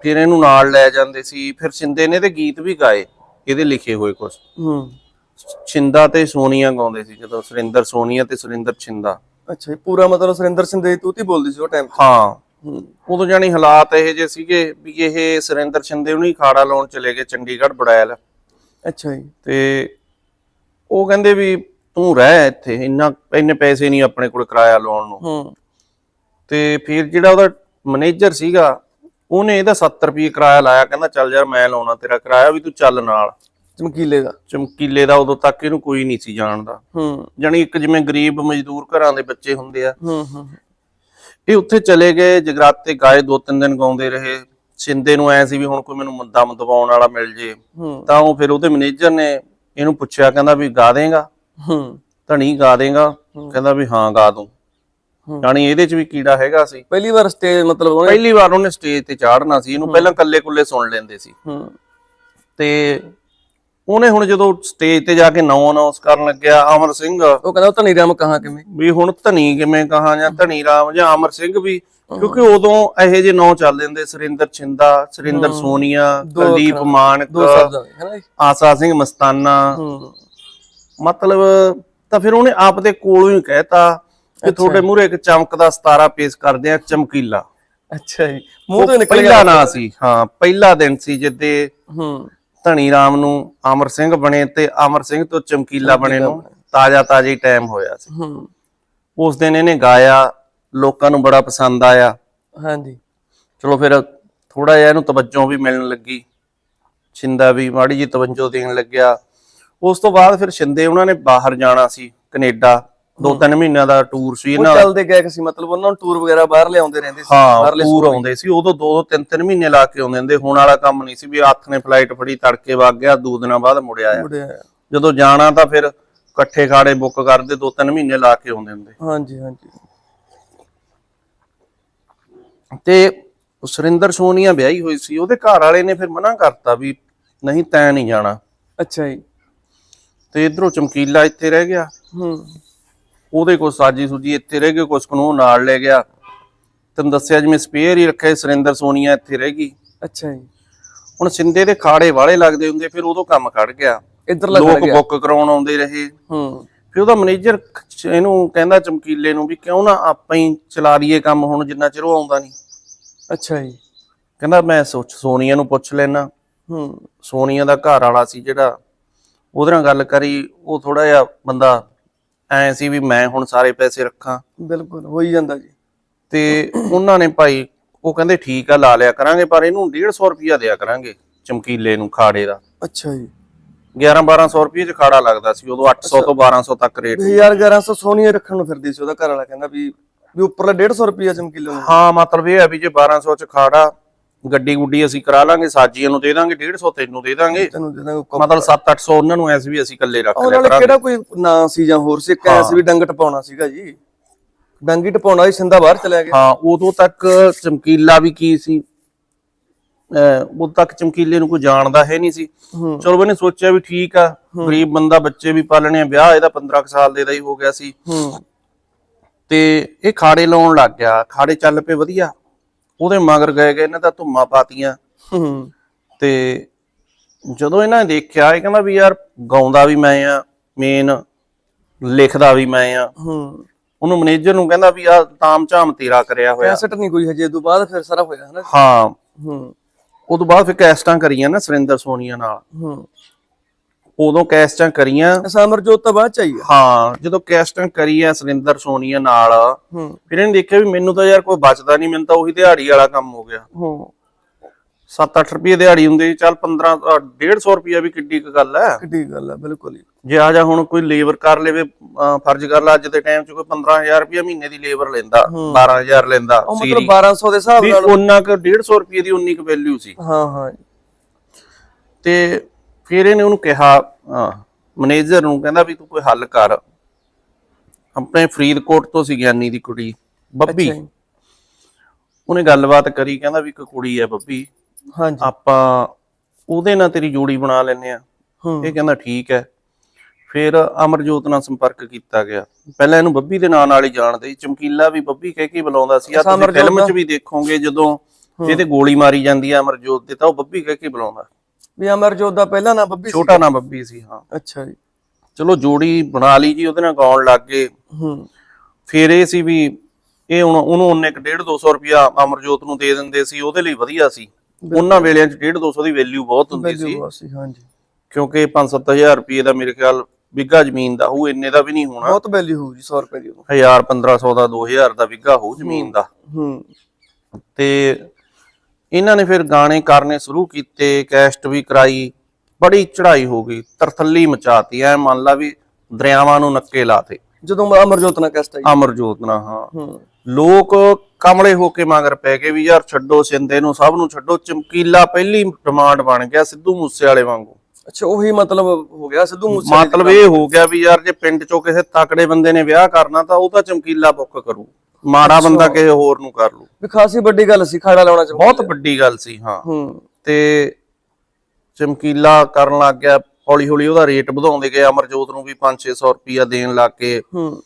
ਫਿਰ ਇਹਨੂੰ ਨਾਲ ਲੈ ਜਾਂਦੇ ਸੀ। ਫਿਰ ਛਿੰਦੇ ਨੇ ਤੇ ਗੀਤ ਵੀ ਗਾਏ ਇਹਦੇ ਲਿਖੇ ਹੋਏ ਕੁਝ ਹੂੰ। ਛਿੰਦਾ ਤੇ ਸੋਨੀਆ ਗਾਉਂਦੇ ਸੀ ਜਦੋਂ ਸੁਰਿੰਦਰ ਸੋਨੀਆ ਤੇ ਸੁਰਿੰਦਰ ਛਿੰਦਾ। ਅੱਛਾ ਜੀ ਪੂਰਾ ਮਤਲਬ ਸੁਰਿੰਦਰ ਸਿੰਘ ਦੇ ਤੂਤੀ ਬੋਲਦੀ ਸੀ ਉਹ ਟਾਈਮ ਹੂੰ। ਉਦੋਂ ਜਾਨੀ ਹਾਲਾਤ ਇਹ ਜੇ ਸੀਗੇ ਵੀ ਇਹ ਸੁਰਿੰਦਰ ਛਿੰਦੇ ਉਹਨੂੰ ਹੀ ਖਾੜਾ ਲਾਉਣ ਚਲੇ ਗਏ ਚੰਡੀਗੜ੍ਹ ਬੜੈਲ। ਅੱਛਾ ਜੀ। ਤੇ ਉਹ ਕਹਿੰਦੇ ਵੀ ਤੂੰ ਰਹਿ ਇੱਥੇ ਇੰਨਾ ਇੰਨੇ ਪੈਸੇ ਨਹੀਂ ਆਪਣੇ ਕੋਲ ਕਿਰਾਇਆ ਲਾਉਣ ਨੂੰ। ਹੂੰ। ਤੇ ਫਿਰ ਜਿਹੜਾ ਉਹਦਾ ਮੈਨੇਜਰ ਸੀਗਾ ਉਹਨੇ ਇਹਦਾ 70 ਰੁਪਏ ਕਿਰਾਇਆ ਲਾਇਆ ਕਹਿੰਦਾ ਚੱਲ ਯਾਰ ਮੈਂ ਲਾਉਣਾ ਤੇਰਾ ਕਿਰਾਇਆ ਵੀ ਤੂੰ ਚੱਲ ਨਾਲ। ਚਮਕੀਲੇ ਦਾ। ਚਮਕੀਲੇ ਦਾ ਉਦੋਂ ਤੱਕ ਇਹਨੂੰ ਕੋਈ ਨਹੀਂ ਸੀ ਜਾਣਦਾ। ਹੂੰ। ਜਾਣੀ ਇੱਕ ਜਿਵੇਂ ਗਰੀਬ ਮਜ਼ਦੂਰ ਘਰਾਂ ਦੇ ਬੱਚੇ ਹੁੰਦੇ ਆ। ਹੂੰ ਹੂੰ। ਇਹ ਉੱਥੇ ਚਲੇ ਗਏ ਜਗਰਾਤੇ ਗਾਏ ਦੋ ਤਿੰਨ ਦਿਨ ਗਾਉਂਦੇ ਰਹੇ। ਸਿੰਦੇ ਨੂੰ ਐ ਸੀ ਵੀ ਹੁਣ ਕੋਈ ਮੈਨੂੰ ਮੁੱਦਾ ਦਬਾਉਣ ਵਾਲਾ ਮਿਲ ਜੇ ਤਾਂ ਉਹ ਫਿਰ ਉਹਦੇ ਮੈਨੇਜਰ ਨੇ ਇਹਨੂੰ ਪੁੱਛਿਆ ਕਹਿੰਦਾ ਵੀ ਗਾ ਦੇਗਾ। ਹੂੰ। ਧਣੀ ਗਾ ਦੇਗਾ ਕਹਿੰਦਾ ਵੀ ਹਾਂ ਗਾ ਦੂੰ। ਜਾਣੀ ਇਹਦੇ ਚ ਵੀ ਕੀੜਾ ਹੈਗਾ ਸੀ। ਪਹਿਲੀ ਵਾਰ ਸਟੇਜ ਮਤਲਬ ਉਹਨੇ ਪਹਿਲੀ ਵਾਰ ਉਹਨੇ ਸਟੇਜ ਤੇ ਚਾੜਨਾ ਸੀ ਇਹਨੂੰ ਪਹਿਲਾਂ ਕੱਲੇ ਕੁੱਲੇ ਸੁਣ ਲੈਂਦੇ ਸੀ। ਹੂੰ। ਤੇ ਉਹਨੇ ਹੁਣ ਜਦੋਂ ਸਟੇਜ ਤੇ ਜਾ ਕੇ ਨੌ ਅਨਾਉਂਸ ਕਰਨ ਲੱਗਿਆ ਅਮਰ ਸਿੰਘ। ਉਹ ਕਹਿੰਦਾ ਧਨੀ ਰਾਮ ਕਹਾ ਕਿਵੇਂ? ਵੀ ਹੁਣ ਧਨੀ ਕਿਵੇਂ ਕਹਾਂ ਜਾਂ ਧਨੀ ਰਾਮ ਜਾਂ ਅਮਰ ਸਿੰਘ ਵੀ? ਕਿਉਂਕਿ ਉਦੋਂ ਇਹੋ ਜਿਹੇ ਨਾਂ ਚੱਲਦੇ ਹੁੰਦੇ ਸੁਰਿੰਦਰ ਛਿੰਦਾ ਸੁਰਿੰਦਰ ਸੋਨੀਆ ਕੁਲਦੀਪ। ਮਾਨਕ ਆਸਾ ਸਿੰਘ ਮਸਤਾਨਾ। ਮਤਲਬ ਤਾਂ ਫਿਰ ਉਹਨੇ ਆਪ ਦੇ ਕੋਲੋਂ ਹੀ ਕਹਿਤਾ ਕਿ ਤੁਹਾਡੇ ਮੂਹਰੇ ਇੱਕ ਚਮਕਦਾ ਸਤਾਰਾ ਪੇਸ਼ ਕਰਦੇ ਆ ਚਮਕੀਲਾ। ਅੱਛਾ ਜੀ। ਮੂੰਹ ਤੋਂ ਨਿਕਲ ਪਹਿਲਾ ਨਾਂ ਸੀ ਹਾਂ ਪਹਿਲਾ ਦਿਨ ਸੀ ਜਿੱਦੇ ਹੂੰ। ਧਣੀ ਰਾਮ ਨੂੰ ਅਮਰ ਸਿੰਘ ਬਣੇ ਤੇ ਅਮਰ ਸਿੰਘ ਤੋਂ ਚਮਕੀਲਾ ਬਣੇ ਨੂੰ ਤਾਜ਼ਾ ਤਾਜ਼ਾ ਹੀ ਟਾਈਮ ਹੋਇਆ ਸੀ। ਹੂੰ। ਉਸ ਦਿਨ ਇਹਨੇ ਗਾਇਆ ਲੋਕਾਂ ਨੂੰ ਬੜਾ ਪਸੰਦ ਆਇਆ। ਹਾਂਜੀ। ਚਲੋ ਫਿਰ ਥੋੜਾ ਜਿਹਾ ਇਹਨੂੰ ਤਵੱਜੋ ਵੀ ਮਿਲਣ ਲੱਗੀ। ਛਿੰਦਾ ਵੀ ਮਾੜੀ ਜੀ ਤਵੱਜੋ ਦੇਣ ਲੱਗਿਆ। ਉਸ ਤੋਂ ਬਾਅਦ ਫਿਰ ਛਿੰਦੇ ਉਹਨਾਂ ਨੇ ਬਾਹਰ ਜਾਣਾ ਸੀ ਕੈਨੇਡਾ। ਦੋ ਤਿੰਨ ਮਹੀਨਿਆਂ ਦਾ ਟੂਰ ਸੀ ਉਹ ਇਹਨਾਂ ਦਾ। ਚੱਲਦੇ ਗਏ ਸੀ ਮਤਲਬ ਉਹਨਾਂ ਨੂੰ ਟੂਰ ਵਗੈਰਾ ਬਾਹਰ ਲਿਆਉਂਦੇ ਰਹਿੰਦੇ ਸੀ ਹਾਂ ਬਾਹਰਲੇ ਟੂਰ ਆਉਂਦੇ ਸੀ ਉਦੋਂ ਦੋ ਦੋ ਤਿੰਨ ਤਿੰਨ ਮਹੀਨੇ ਲਾ ਕੇ ਆਉਂਦੇ ਹੁੰਦੇ। ਹੁਣ ਵਾਲਾ ਕੰਮ ਨਹੀਂ ਸੀ ਵੀ ਹੱਥ ਨੇ ਫਲਾਈਟ ਫੜੀ ਤੜਕੇ ਵਗ ਗਿਆ ਦੋ ਦਿਨਾਂ ਬਾਅਦ ਮੁੜਿਆ ਆਇਆ। ਮੁੰਡੇ। ਜਦੋਂ ਜਾਣਾ ਤਾਂ ਫਿਰ ਇਕੱਠੇ ਖਾੜੇ ਬੁੱਕ ਕਰਦੇ ਦੋ ਤਿੰਨ ਮਹੀਨੇ ਲਾ ਕੇ ਆਉਂਦੇ ਹੁੰਦੇ। ਹਾਂਜੀ ਹਾਂਜੀ। ਤੇ ਉਹ ਸੁਰਿੰਦਰ ਸੋਨੀਆ ਵਿਆਹੀ ਹੋਈ ਸੀ ਉਹਦੇ ਘਰ ਵਾਲੇ ਨੇ ਫਿਰ ਮਨਾ ਕਰਤਾ ਵੀ ਨਹੀਂ ਤੈਂ ਨਹੀਂ ਜਾਣਾ। ਅੱਛਾ ਜੀ। ਤੇ ਇਧਰੋਂ ਚਮਕੀਲਾ ਇੱਥੇ ਰਹਿ ਗਿਆ। ਹੂੰ। ਉਹਦੇ ਕੋਲ ਸਾਜੀ ਸੁਜੀ ਇੱਥੇ ਰਹਿ ਗਏ ਕੁਛ ਕੁ ਨੂੰ ਨਾਲ ਲੈ ਗਿਆ। ਤੈਨੂੰ ਦੱਸਿਆ ਜਿਵੇਂ ਸਪੇਅਰ ਹੀ ਰੱਖਿਆ ਸੁਰਿੰਦਰ ਸੋਨੀਆ ਇੱਥੇ ਰਹਿ ਗਈ। ਅੱਛਾ ਜੀ। ਹੁਣ ਸਿੰਦੇ ਦੇ ਖਾੜੇ ਵਾਲੇ ਲੱਗਦੇ ਹੁੰਦੇ ਫਿਰ ਉਦੋਂ ਕੰਮ ਖੜ ਗਿਆ। ਇੱਧਰ ਲੱਗ ਲੋਕ ਗਿਆ ਬੁੱਕ ਕਰਾਉਣ ਆਉਂਦੇ ਰਹੇ। ਹੂੰ। ਫਿਰ ਉਹਦਾ ਮੈਨੇਜਰ ਇਹਨੂੰ ਕਹਿੰਦਾ ਚਮਕੀਲੇ ਨੂੰ ਵੀ ਕਿਉਂ ਨਾ ਆਪਾਂ ਹੀ ਚਲਾ ਲਈਏ ਕੰਮ ਹੁਣ ਜਿੰਨਾ ਚਿਰ ਉਹ ਆਉਂਦਾ ਨਹੀਂ। ਅੱਛਾ ਜੀ। ਕਹਿੰਦਾ ਮੈਂ ਸੋਚ ਸੋਨੀਆ ਨੂੰ ਪੁੱਛ ਲੈਣਾ ਹੂੰ। ਸੋਨੀਆ ਦਾ ਘਰ ਵਾਲਾ ਸੀ ਜਿਹੜਾ ਉਹਦੇ ਨਾਲ ਗੱਲ ਕਰੀ ਉਹ ਥੋੜਾ ਜਿਹਾ ਬੰਦਾ ਐ ਸੀ ਵੀ ਮੈਂ ਹੁਣ ਸਾਰੇ ਪੈਸੇ ਰੱਖਾਂ। ਬਿਲਕੁਲ ਹੋ ਹੀ ਜਾਂਦਾ ਜੀ। ਤੇ ਉਹਨਾਂ ਨੇ ਭਾਈ ਉਹ ਕਹਿੰਦੇ ਠੀਕ ਆ ਲਾ ਲਿਆ ਕਰਾਂਗੇ ਪਰ ਇਹਨੂੰ 150 ਰੁਪਿਆ ਦਿਆ ਕਰਾਂਗੇ ਚਮਕੀਲੇ ਨੂੰ ਖਾੜੇ ਦਾ। ਅੱਛਾ ਜੀ। 11 1200 ਰੁਪਏ ਚ ਖਾੜਾ ਲੱਗਦਾ ਸੀ ਉਦੋਂ 800 ਤੋਂ 1200 ਤੱਕ ਰੇਟ 1100 ਸੋਨੀਆ ਰੱਖਣ ਨੂੰ ਫਿਰਦੀ ਸੀ ਉਹਦਾ ਘਰ ਵਾਲਾ ਕਹਿੰਦਾ ਵੀ ਵੀ ਉੱਪਰਲਾ 150 ਰੁਪਿਆ ਚਮਕੀਲੇ ਨੂੰ। ਹਾਂ ਮਤਲਬ ਇਹ ਹੈ ਵੀ ਜੇ 1200 ਚ ਖਾੜਾ ਗੱਡੀ ਗੁੱਡੀ ਅਸੀਂ ਕਰਾ ਲਾਂਗੇ ਸਾਜੀਆਂ ਨੂੰ ਦੇ ਦਾਂਗੇ 150 ਤੈਨੂੰ ਦੇ ਦਾਂਗੇ। ਤੈਨੂੰ ਦੇ ਦਾਂਗੇ ਮਤਲਬ 7-800 ਉਹਨਾਂ ਨੂੰ ਐਸ ਵੀ ਅਸੀਂ ਇਕੱਲੇ ਰੱਖ ਲਿਆ ਕਰਾਂਗੇ। ਕਿਹੜਾ ਕੋਈ ਨਾਂ ਸੀ ਜਾਂ ਹੋਰ ਸੀ ਇੱਕ ਵੀ ਡੰਗ ਟਪਾਉਣਾ ਸੀਗਾ ਜੀ। ਡੰਗੀ ਟਪਾਉਣਾ ਸੀ ਸਿੰਦਾ ਬਾਹਰ ਚਲਿਆ ਗਿਆ। ਹਾਂ ਉਦੋਂ ਤੱਕ ਚਮਕੀਲਾ ਵੀ ਕੀ ਸੀ? ਉਦੋਂ ਤੱਕ ਚਮਕੀਲੇ ਨੂੰ ਕੋਈ ਜਾਣਦਾ ਹੈ ਨਹੀਂ ਸੀ। ਚਲੋ ਇਹਨੇ ਸੋਚਿਆ ਵੀ ਠੀਕ ਆ ਗਰੀਬ ਬੰਦਾ ਬੱਚੇ ਵੀ ਪਾਲਣੇ ਆ ਵਿਆਹ ਇਹਦਾ 15 ਕੁ ਸਾਲ ਦੇ ਦਾ ਹੀ ਹੋ ਗਿਆ ਸੀ। ਤੇ ਇਹ ਖਾੜੇ ਲਾਉਣ ਲੱਗ ਗਿਆ ਖਾੜੇ ਚੱਲ ਪਏ ਵਧੀਆ। ਉਹਦੇ ਮਗਰ ਗਏ ਗਏ ਇਹਨਾਂ ਦਾ ਧੁੰਮਾਂ ਪਾਤੀਆਂ। ਤੇ ਜਦੋਂ ਇਹਨਾਂ ਨੇ ਦੇਖਿਆ ਇਹ ਕਹਿੰਦਾ ਵੀ ਯਾਰ ਗਾਉਂਦਾ ਵੀ ਮੈਂ ਆ ਮੇਨ ਲਿਖਦਾ ਵੀ ਮੈਂ ਆ। ਉਹਨੂੰ ਮੈਨੇਜਰ ਨੂੰ ਕਹਿੰਦਾ ਵੀ ਆ ਤਾਮ ਝਾਮ ਤੇਰਾ ਕਰਿਆ ਹੋਇਆ। ਕੈਸਟ ਨਹੀਂ ਕੋਈ ਹਜੇ ਤੋਂ ਬਾਅਦ ਫਿਰ ਸਾਰਾ ਹੋਇਆ ਹਨਾ? ਹਾਂ। ਹੂੰ। ਉਦੋਂ ਬਾਅਦ ਫਿਰ ਕੈਸਟਾਂ ਕਰੀਆਂ ਨਾ ਸੁਰਿੰਦਰ ਸੋਨੀਆ ਨਾਲ। ਹੂੰ। ਉਦੋਂ ਕੈਸਟਾਂ ਕਰੀਆਂ। ਅਮਰਜੋਤ ਤਾਂ ਬਾਅਦ ਚ ਆਈ ਆ। ਹਾਂ ਜਦੋਂ ਕੈਸਟਾਂ ਕਰੀਆਂ ਸੁਰਿੰਦਰ ਸੋਨੀਆ ਨਾਲ। ਹੂੰ। ਫਿਰ ਇਹਨੇ ਦੇਖਿਆ ਵੀ ਮੈਨੂੰ ਤਾਂ ਯਾਰ ਕੋਈ ਬਚਦਾ ਨਹੀਂ ਮੈਨੂੰ ਤਾਂ ਉਹੀ ਦਿਹਾੜੀ ਵਾਲਾ ਕੰਮ ਹੋ ਗਿਆ। ਹੂੰ। 7-8 ਰੁਪਏ ਦਿਹਾੜੀ ਹੁੰਦੀ ਚੱਲ 15 150 ਰੁਪਿਆ ਵੀ ਕਿੱਡੀ ਕੁ ਗੱਲ ਹੈ। ਕਿੱਡੀ ਗੱਲ ਆ ਬਿਲਕੁਲ ਹੀ ਜੇ ਆ ਜਾ ਹੁਣ ਕੋਈ ਲੇਬਰ ਕਰ ਲਵੇ ਫਰਜ਼ ਕਰ ਲਾ ਅੱਜ ਦੇ ਟਾਈਮ 'ਚ ਕੋਈ 15000 ਰੁਪਏ ਮਹੀਨੇ ਦੀ ਲੇਬਰ ਲੈਂਦਾ 12000 ਲੈਂਦਾ ਉਹ ਮਤਲਬ 1200 ਦੇ ਹਿਸਾਬ ਨਾਲ। ਉਹਨਾਂ ਕ 150 ਰੁਪਏ ਦੀ ਉਨੀ ਕੁ ਵੈਲਿਊ ਸੀ। ਹਾਂ ਹਾਂ। ਤੇ ਫਿਰ ਇਹਨੇ ਉਹਨੂੰ ਕਿਹਾ ਮੈਨੇਜਰ ਨੂੰ ਕਹਿੰਦਾ ਵੀ ਤੂੰ ਕੋਈ ਹੱਲ ਕਰ। ਆਪਣੇ ਫਰੀਦਕੋਟ ਤੋਂ ਸੀ ਗਿਆਨੀ ਦੀ ਕੁੜੀ ਬੱਬੀ। ਉਹਨੇ ਗੱਲਬਾਤ ਕਰੀ ਕਹਿੰਦਾ ਵੀ ਇੱਕ ਕੁੜੀ ਹੈ ਬੱਬੀ। ਹਾਂਜੀ। ਆਪਾਂ ਉਹਦੇ ਨਾਲ ਤੇਰੀ ਜੋੜੀ ਬਣਾ ਲੈਨੇ ਆ ਇਹ ਕਹਿੰਦਾ ਠੀਕ ਹੈ। ਫਿਰ ਅਮਰਜੋਤ ਨਾਲ ਸੰਪਰਕ ਕੀਤਾ ਗਿਆ। ਪਹਿਲਾਂ ਇਹਨੂੰ ਬੱਬੀ ਦੇ ਨਾਂ ਨਾਲ ਹੀ ਜਾਣਦੇ ਚਮਕੀਲਾ ਵੀ ਬੱਬੀ ਕਹਿ ਕੇ ਬੁਲਾਉਂਦਾ ਸੀ। ਆ ਤੁਸੀਂ ਫਿਲਮ 'ਚ? ਵੀ ਦੇਖੋਗੇ ਜਦੋਂ ਇਹ ਤੇ ਗੋਲੀ ਮਾਰੀ ਜਾਂਦੀ ਆ ਅਮਰਜੋਤ ਤੇ ਤਾਂ ਉਹ ਬੱਬੀ ਕਹਿ ਕੇ ਬੁਲਾਉਂਦਾ। ਵੀ ਅਮਰਜੋਤ ਦਾ ਪਹਿਲਾ ਨਾਮ ਬੱਬੀ ਸੀ ਛੋਟਾ ਨਾਂ ਬੱਬੀ ਸੀ ਹਾਂ। ਅੱਛਾ ਜੀ। ਚਲੋ ਜੋੜੀ ਬਣਾ ਲਈ ਜੀ ਉਹਦੇ ਨਾਲ ਗਾਉਣ ਲੱਗ ਗਏ। ਹੂੰ। ਫਿਰ ਇਹ ਸੀ ਵੀ ਇਹ ਹੁਣ ਉਹਨੂੰ ਉਹਨੇ 1.5 200 ਰੁਪਿਆ ਅਮਰਜੋਤ ਨੂੰ ਦੇ ਦਿੰਦੇ ਸੀ ਉਹਦੇ ਲਈ ਵਧੀਆ ਸੀ। ਉਹਨਾਂ ਵੇਲਿਆਂ 'ਚ 1.5 200 ਦੀ ਵੈਲਿਊ ਬਹੁਤ ਹੁੰਦੀ ਸੀ। ਵੈਲਿਊ ਸੀ ਹਾਂਜੀ। ਕਿਉਂਕਿ 5-7000 ਰੁਪਏ ਦਾ ਮੇਰੇ ਖਿਆਲ ਵਿੱਗਾ ਜ਼ਮੀਨ ਦਾ ਉਹ ਇੰਨੇ ਦਾ ਵੀ ਨਹੀਂ ਹੋਣਾ। ਬਹੁਤ ਵੈਲਿਊ ਹੋਊ ਜੀ 100 ਰੁਪਏ ਦੀ ਉਦੋਂ 1000 1500 ਦਾ 2000 ਦਾ ਵਿੱਗਾ ਹੋਊ ਜ਼ਮੀਨ ਦਾ। ਹੂੰ। ਤੇ ਇਹਨਾਂ ਨੇ ਫਿਰ ਗਾਣੇ ਕਰਨੇ ਸ਼ੁਰੂ ਕੀਤੇ ਕੈਸਟ ਵੀ ਕਰਾਈ ਬੜੀ ਚੜ੍ਹਾਈ ਹੋ ਗਈ ਤਰਥੱਲੀ ਮਚਾਤੀ ਐ ਮੰਨ ਲਾ ਵੀ ਦਰਿਆਵਾਂ ਨੂੰ ਨੱਕੇ ਲਾਤੇ। ਜਦੋਂ ਅਮਰਜੋਤ ਨਾਲ ਕੈਸਟ ਆਈ। ਅਮਰਜੋਤ ਨਾਲ ਹਾਂ। ਲੋਕ ਕਮਲੇ ਹੋ ਕੇ ਮਗਰ ਪੈ ਗਏ ਵੀ ਯਾਰ ਛੱਡੋ ਸਿੰਦੇ ਨੂੰ ਸਭ ਨੂੰ ਛੱਡੋ ਚਮਕੀਲਾ ਪਹਿਲੀ ਡਿਮਾਂਡ ਬਣ ਗਿਆ ਸਿੱਧੂ ਮੂਸੇ ਵਾਲੇ ਵਾਂਗੂ। ਅੱਛਾ ਉਹੀ ਮਤਲਬ ਹੋ ਗਿਆ ਸਿੱਧੂ ਮੂਸੇ ਮਤਲਬ ਇਹ ਹੋ ਗਿਆ ਵੀ ਯਾਰ ਜੇ ਪਿੰਡ ਚੋਂ ਕਿਸੇ ਤਕੜੇ ਬੰਦੇ ਨੇ ਵਿਆਹ ਕਰਨਾ ਤਾਂ ਉਹ ਤਾਂ ਚਮਕੀਲਾ ਬੁੱਕ ਕਰੂ। ਮਾੜਾ ਬੰਦਾ ਕਿਸੇ ਹੋਰ ਨੂੰ ਕਰ ਲੂ। ਵੀ ਖਾਸੀ ਵੱਡੀ ਗੱਲ ਸੀ ਖਾੜਾ ਲਾਉਣਾ ਚਾਹੁੰਦਾ ਬਹੁਤ ਵੱਡੀ ਗੱਲ ਸੀ ਹਾਂ। ਹੂੰ। ਤੇ ਚਮਕੀਲਾ ਕਰਨ ਲੱਗ ਗਿਆ ਹੌਲੀ ਹੌਲੀ ਉਹਦਾ ਰੇਟ ਵਧਾਉਂਦੇ ਗਏ। ਅਮਰਜੋਤ ਨੂੰ ਵੀ 5-600 ਰੁਪਿਆ ਦੇਣ ਲੱਗ ਕੇ ਹੂੰ।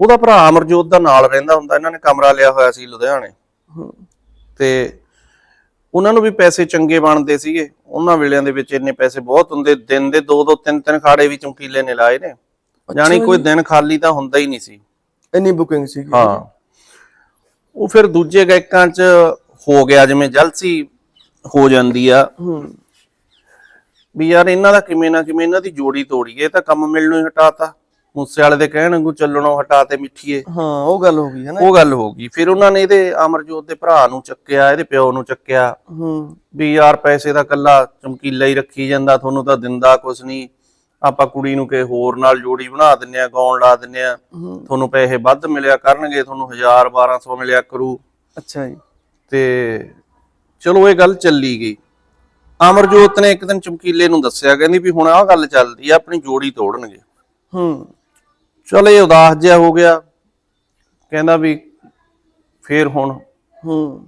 ਉਹਦਾ ਭਰਾ ਅਮਰਜੋਤ ਦਾ ਨਾਲ ਰਹਿੰਦਾ ਹੁੰਦਾ ਇਹਨਾਂ ਨੇ ਕਮਰਾ ਲਿਆ ਹੋਇਆ ਸੀ ਲੁਧਿਆਣੇ। ਹੂੰ। ਤੇ ਉਹਨਾਂ ਨੂੰ ਵੀ ਪੈਸੇ ਚੰਗੇ ਬਣਦੇ ਸੀਗੇ। ਉਹਨਾਂ ਵੇਲਿਆਂ ਦੇ ਵਿੱਚ ਇੰਨੇ ਪੈਸੇ ਬਹੁਤ ਹੁੰਦੇ। ਦਿਨ ਦੇ ਦੋ ਦੋ ਤਿੰਨ ਤਿੰਨ ਖਾੜੇ ਵੀ ਚਮਕੀਲੇ ਨੇ ਲਾਏ ਨੇ। ਜਾਣੀ ਕੋਈ ਦਿਨ ਖਾਲੀ ਤਾਂ ਹੁੰਦਾ ਹੀ ਨਹੀਂ ਸੀ। ਇੰਨੀ ਬੁਕਿੰਗ ਸੀ ਹਾਂ। ਉਹ ਫਿਰ ਦੂਜੇ ਗਾਇਕਾਂ 'ਚ ਹੋ ਗਿਆ ਜਿਵੇਂ ਜਲਸੀ ਹੋ ਜਾਂਦੀ ਆ। ਵੀ ਯਾਰ ਇਹਨਾਂ ਦਾ ਕਿਵੇਂ ਨਾ ਕਿਵੇਂ ਇਹਨਾਂ ਦੀ ਜੋੜੀ ਤੋੜੀਏ ਤਾਂ ਕੰਮ ਮਿਲਣੋਂ ਹੀ ਹਟਾਤਾ। ਮੂਸੇ ਵਾਲੇ ਦੇ ਕਹਿਣ ਵਾਂਗੂ ਚੱਲਣੋਂ ਹਟਾਤੇ ਮਿੱਠੀਏ। ਹਾਂ ਉਹ ਗੱਲ ਹੋ ਗਈ ਹੈ ਨਾ ਉਹ ਗੱਲ ਹੋ ਗਈ। ਫਿਰ ਉਹਨਾਂ ਨੇ ਇਹਦੇ ਅਮਰਜੋਤ ਦੇ ਭਰਾ ਨੂੰ ਚੱਕਿਆ ਇਹਦੇ ਪਿਓ ਨੂੰ ਚੱਕਿਆ। ਹੂੰ। ਵੀ ਯਾਰ ਪੈਸੇ ਦਾ ਕੱਲਾ ਚਮਕੀਲਾ ਹੀ ਰੱਖੀ ਜਾਂਦਾ ਤੁਹਾਨੂੰ ਤਾਂ ਦਿੰਦਾ ਕੁਛ ਨਹੀਂ। ਆਪਾਂ ਕੁੜੀ ਨੂੰ ਕਿਸੇ ਹੋਰ ਨਾਲ ਜੋੜੀ ਬਣਾ ਦਿੰਨੇ ਆ ਗਾਉਣ ਲਾ ਦਿੰਨੇ ਆ ਤੁਹਾਨੂੰ ਪੈਸੇ ਵੱਧ ਮਿਲਿਆ ਕਰਨਗੇ ਤੁਹਾਨੂੰ 1000 1200 ਮਿਲਿਆ ਕਰੂ। ਅੱਛਾ ਜੀ। ਤੇ ਚਲੋ ਇਹ ਗੱਲ ਚੱਲੀ ਗਈ। ਅਮਰਜੋਤ ਨੇ ਇੱਕ ਦਿਨ ਚਮਕੀਲੇ ਨੂੰ ਦੱਸਿਆ ਕਹਿੰਦੀ ਵੀ ਹੁਣ ਆਹ ਗੱਲ ਚੱਲਦੀ ਆ ਆਪਣੀ ਜੋੜੀ ਤੋੜਨਗੇ। ਹੂੰ। ਚਲ ਇਹ ਉਦਾਸ ਜਿਹਾ ਹੋ ਗਿਆ। ਕਹਿੰਦਾ ਵੀ ਫੇਰ ਹੁਣ। ਹੂੰ।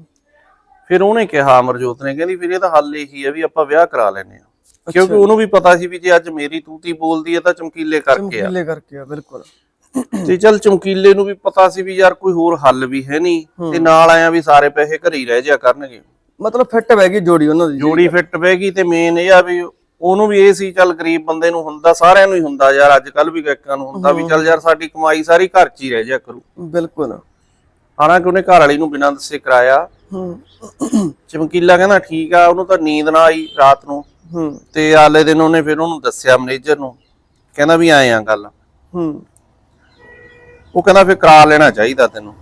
ਫਿਰ ਉਹਨੇ ਕਿਹਾ ਅਮਰਜੋਤ ਨੇ ਕਹਿੰਦੀ ਫਿਰ ਇਹਦਾ ਹੱਲ ਇਹੀ ਹੈ ਵੀ ਆਪਾਂ ਵਿਆਹ ਕਰਾ ਲੈਨੇ ਆ ਕਿਉਂਕਿ ਉਹਨੂੰ ਵੀ ਪਤਾ ਸੀ ਵੀ ਜੇ ਅੱਜ ਮੇਰੀ ਤੂਤੀ ਬੋਲਦੀ ਹੈ ਤਾਂ ਚਮਕੀਲੇ ਕਰਕੇ ਆ। ਚਮਕੀਲੇ ਕਰਕੇ ਆ ਬਿਲਕੁਲ। ਤੇ ਚਲ ਚਮਕੀਲੇ ਨੂੰ ਵੀ ਪਤਾ ਸੀ ਵੀ ਯਾਰ ਕੋਈ ਹੋਰ ਹੱਲ ਵੀ ਹੈ ਨਹੀਂ। ਤੇ ਨਾਲ ਆਇਆ ਵੀ ਸਾਰੇ ਪੈਸੇ ਘਰੇ ਹੀ ਰਹਿ ਜਾ ਕਰਨਗੇ। ਮਤਲਬ ਫਿੱਟ ਬਹਿ ਗਈ ਜੋੜੀ ਉਹਨਾਂ ਦੀ। ਜੋੜੀ ਫਿੱਟ ਬਹਿਗੀ ਤੇ ਮੇਨ ਇਹ ਆ ਵੀ ਉਹਨੂੰ ਵੀ ਇਹ ਸੀ ਚੱਲ ਗਰੀਬ ਬੰਦੇ ਨੂੰ ਹੁੰਦਾ ਸਾਰਿਆਂ ਨੂੰ ਹੀ ਹੁੰਦਾ ਯਾਰ ਅੱਜ ਕੱਲ ਵੀ ਗਾਇਕਾਂ ਨੂੰ ਹੁੰਦਾ ਵੀ ਚੱਲ ਯਾਰ ਸਾਡੀ ਕਮਾਈ ਸਾਰੀ ਘਰ 'ਚ ਹੀ ਰਹਿ ਜਾ ਕਰੂ। ਬਿਲਕੁਲ। ਹਾਲਾਂਕਿ ਉਹਨੇ ਘਰ ਵਾਲੀ ਨੂੰ ਬਿਨਾਂ ਦੱਸੇ ਕਰਾਇਆ। ਹੂੰ। ਚਮਕੀਲਾ ਕਹਿੰਦਾ ਠੀਕ ਆ ਉਹਨੂੰ ਤਾਂ ਨੀਂਦ ਨਾ ਆਈ ਰਾਤ ਨੂੰ। ਹੂੰ। ਤੇ ਆਲੇ ਦਿਨ ਉਹਨੇ ਫਿਰ ਉਹਨੂੰ ਦੱਸਿਆ ਮੈਨੇਜਰ ਨੂੰ। ਕਹਿੰਦਾ ਵੀ ਆਏ ਆ ਗੱਲ। ਹੂੰ। ਉਹ ਕਹਿੰਦਾ ਫਿਰ ਕਰਾ ਲੈਣਾ ਚਾਹੀਦਾ ਤੈਨੂੰ।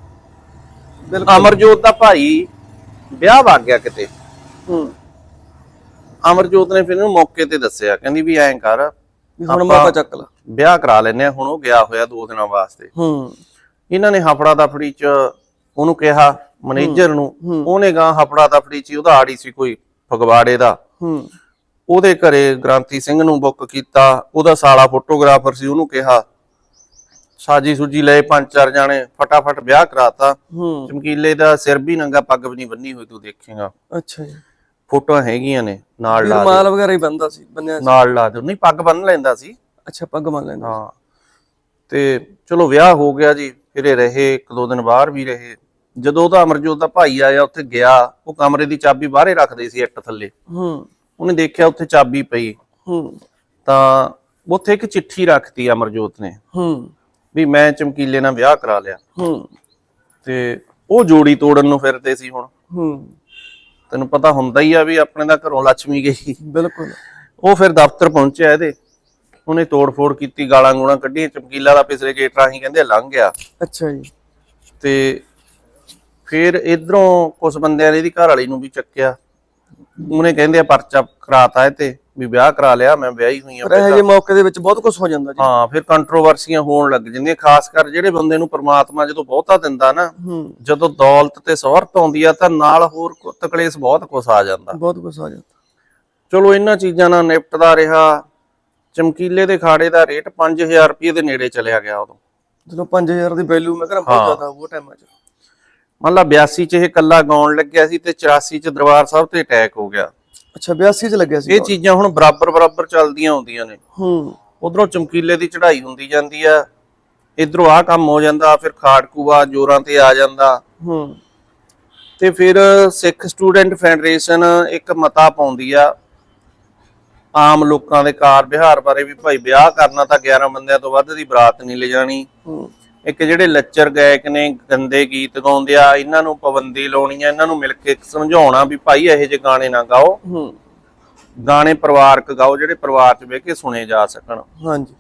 ਬਿਲਕੁਲ। ਅਮਰਜੋਤ ਦਾ ਭਾਈ ਵਿਆਹ ਵਗ ਗਿਆ ਕਿਤੇ। ਹੂੰ। ਅਮਰਜੋਤ ਨੇ ਫਿਰ ਇਹਨੂੰ ਮੌਕੇ ਤੇ ਦੱਸਿਆ ਕਹਿੰਦੀ ਵੀ ਐਂ ਕਰ ਹੁਣ ਮੌਕਾ ਚੱਕ ਲਾ। ਵਿਆਹ ਕਰਾ ਲੈਨੇ ਆ ਹੁਣ ਉਹ ਗਿਆ ਹੋਇਆ ਦੋ ਦਿਨਾਂ ਵਾਸਤੇ। ਹੂੰ। ਇਹਨਾਂ ਨੇ ਹਫੜਾ ਦਫੜੀ ਚ ਉਹਨੂੰ ਕਿਹਾ ਮੈਨੇਜਰ ਨੂੰ ਉਹਨੇ ਗਾਂ ਹਫੜਾ ਦਫੜੀ ਚ ਉਹਦਾ ਆੜੀ ਸੀ ਕੋਈ ਫਗਵਾੜੇ ਦਾ। ਹੂੰ। ਉਹਦੇ ਘਰੇ ਗ੍ਰਾਂਤੀ ਸਿੰਘ ਨੂੰ ਬੁੱਕ ਕੀਤਾ ਉਹਦਾ ਸਾਲਾ ਫੋਟੋਗ੍ਰਾਫਰ ਸੀ ਉਹਨੂੰ ਕਿਹਾ ਸਾਜੀ ਸੁਜੀ ਲਏ ਪੰਜ ਚਾਰ ਜਾਣੇ ਫਟਾਫਟ ਵਿਆਹ ਕਰਾਤਾ। ਚਮਕੀਲੇ ਦਾ ਸਿਰ ਵੀ ਨੰਗਾ ਪੱਗ ਵੀ ਨਹੀਂ ਬੰਨੀ ਹੋਈ ਤੂੰ ਦੇਖੇਗਾ। ਅੱਛਾ ਜੀ। ਫੋਟੋਆਂ ਹੈਗੀਆਂ ਨੇ ਨਾਲ ਲਾ ਰੁਮਾਲ ਵਗੈਰਾ ਹੀ ਬੰਦਾ ਸੀ ਬੰਨਿਆ ਸੀ। ਨਾਲ ਲਾ ਦੇ ਨਹੀਂ ਪੱਗ ਬੰਨ ਲੈਂਦਾ ਸੀ। ਅੱਛਾ ਪੱਗ ਮੰਨ ਲੈਂਦਾ ਹਾਂ। ਤੇ ਚਲੋ ਵਿਆਹ ਹੋ ਗਿਆ ਜੀ ਫਿਰ ਇਹ ਰਹੇ ਇੱਕ ਦੋ ਦਿਨ ਬਾਹਰ ਵੀ ਰਹੇ। ਜਦੋਂ ਉਹਦਾ ਅਮਰਜੋਤ ਦਾ ਭਾਈ ਆਇਆ ਉੱਥੇ ਗਿਆ ਉਹ ਕਮਰੇ ਦੀ ਚਾਬੀ ਬਾਹਰੇ ਰੱਖਦੇ ਸੀ ਇੱਟ ਥੱਲੇ। ਹੂੰ। ਉਹਨੇ ਦੇਖਿਆ ਉੱਥੇ ਚਾਬੀ ਪਈ। ਹੂੰ। ਤਾਂ ਉੱਥੇ ਇੱਕ ਚਿੱਠੀ ਰੱਖਤੀ ਅਮਰਜੋਤ ਨੇ। ਹੂੰ। ਵੀ ਮੈਂ ਚਮਕੀਲੇ ਨਾਲ ਵਿਆਹ ਕਰਾ ਲਿਆ। ਹੂੰ। ਤੇ ਉਹ ਜੋੜੀ ਤੋੜਨ ਨੂੰ ਫਿਰਦੇ ਸੀ ਹੁਣ। ਹੂੰ। ਤੈਨੂੰ ਪਤਾ ਹੁੰਦਾ ਹੀ ਆ ਵੀ ਆਪਣੇ ਦਾ ਘਰੋਂ ਲక్ష్ਮੀ ਗਈ। ਬਿਲਕੁਲ। ਉਹ ਫਿਰ ਦਫ਼ਤਰ ਪਹੁੰਚਿਆ ਇਹਦੇ। ਉਹਨੇ ਤੋੜ-ਫੋੜ ਕੀਤੀ ਗਾਲਾਂ ਗੂਲਾਂ ਕੱਢੀਆਂ ਚਮਕੀਲਾ ਦਾ ਪਿਛਲੇ ਗੇਟ ਰਾਹੀਂ ਕਹਿੰਦੇ ਲੰਘ ਗਿਆ। ਅੱਛਾ ਜੀ। ਤੇ ਫਿਰ ਇਧਰੋਂ ਕੁਝ ਬੰਦਿਆਂ ਨੇ ਇਹਦੀ ਘਰ ਵਾਲੀ ਨੂੰ ਵੀ ਚੱਕਿਆ। ਉਹਨੇ ਕਹਿੰਦੇ ਆ ਪਰਚਾ ਕਰਾਤਾ ਇਹ ਤੇ ਵੀ ਵਿਆਹ ਕਰਾ ਲਿਆ ਮੈਂ ਵਿਆਹੀ ਹੋਈ ਆ ਪਰ ਇਹ ਜੇ ਮੌਕੇ ਦੇ ਵਿੱਚ ਬਹੁਤ ਕੁਝ ਹੋ ਜਾਂਦਾ ਜੀ। ਹਾਂ ਫਿਰ ਕੰਟਰੋਵਰਸੀਆਂ ਹੋਣ ਲੱਗ ਜਾਂਦੀਆਂ ਖਾਸ ਕਰ ਜਿਹੜੇ ਬੰਦੇ ਨੂੰ ਪ੍ਰਮਾਤਮਾ ਜਦੋਂ ਬਹੁਤਾ ਦਿੰਦਾ ਨਾ ਜਦੋਂ ਦੌਲਤ ਤੇ ਸ਼ੋਹਰਤ ਆਉਂਦੀ ਆ ਤਾਂ ਨਾਲ ਹੋਰ ਤਕਲੇਸ ਬਹੁਤ ਕੁਛ ਆ ਜਾਂਦਾ। ਬਹੁਤ ਕੁਝ ਆ ਜਾਂਦਾ। ਚਲੋ ਇਹਨਾਂ ਚੀਜ਼ਾਂ ਨਾਲ ਨਿਪਟਦਾ ਰਿਹਾ। ਚਮਕੀਲੇ ਦੇ ਖਾੜੇ ਦਾ ਰੇਟ 5000 ਰੁਪਏ ਦੇ ਨੇੜੇ ਚਲਿਆ ਗਿਆ ਉਦੋਂ। ਜਦੋਂ 5000 ਦੀ ਵੈਲਿਊ ਮੈਂ ਕਹਿੰਦਾ ਬਹੁਤ ਜ਼ਿਆਦਾ ਉਹ ਟਾਈਮਾਂ 'ਚ ਮੰਨ ਲਾ 82 ਚ ਇਹ ਕੱਲਾ ਗਾਉਣ ਲੱਗਿਆ ਸੀ ਤੇ 84 ਚ ਦਰਬਾਰ ਸਾਹਿਬ ਤੇ ਅਟੈਕ ਹੋ ਗਿਆ। ਅੱਛਾ 82 'ਚ ਲੱਗਿਆ ਸੀ ਇਹ ਚੀਜ਼ਾਂ ਹੁਣ ਬਰਾਬਰ ਬਰਾਬਰ ਚੱਲਦੀਆਂ ਹੁੰਦੀਆਂ ਨੇ। ਹੂੰ। ਉਧਰੋਂ ਚਮਕੀਲੇ ਦੀ ਚੜ੍ਹਾਈ ਹੁੰਦੀ ਜਾਂਦੀ ਆ। ਇਧਰੋਂ ਆਹ ਕੰਮ ਹੋ ਜਾਂਦਾ ਫਿਰ ਖਾੜਕੂਆ ਜੋਰਾਂ ਤੇ ਆ ਜਾਂਦਾ। ਹੂੰ। ਤੇ ਫਿਰ ਸਿੱਖ ਸਟੂਡੈਂਟ ਫੈਡਰੇਸ਼ਨ ਇੱਕ ਮਤਾ ਪਾਉਂਦੀ ਆ। ਆਮ ਲੋਕਾਂ ਦੇ ਕਾਰ ਵਿਹਾਰ ਬਾਰੇ ਵੀ ਭਾਈ ਵਿਆਹ ਕਰਨਾ ਤਾਂ 11 ਬੰਦਿਆਂ ਤੋਂ ਵੱਧ ਦੀ ਬਰਾਤ ਨਹੀਂ ਲੈ ਜਾਣੀ ਹੂੰ। ਇੱਕ ਜਿਹੜੇ ਲੱਚਰ ਗਾਇਕ ਨੇ ਗੰਦੇ ਗੀਤ ਗਾਉਂਦੇ ਆ ਇਹਨਾਂ ਨੂੰ ਪਾਬੰਦੀ ਲਾਉਣੀ ਆ ਇਹਨਾਂ ਨੂੰ ਮਿਲ ਕੇ ਸਮਝਾਉਣਾ ਵੀ ਭਾਈ ਇਹੋ ਜਿਹੇ ਗਾਣੇ ਨਾ ਗਾਓ। ਹੂੰ। ਗਾਣੇ ਪਰਿਵਾਰਕ ਗਾਓ ਜਿਹੜੇ ਪਰਿਵਾਰ 'ਚ ਬਹਿ ਕੇ ਸੁਣੇ ਜਾ ਸਕਣ। ਹਾਂਜੀ।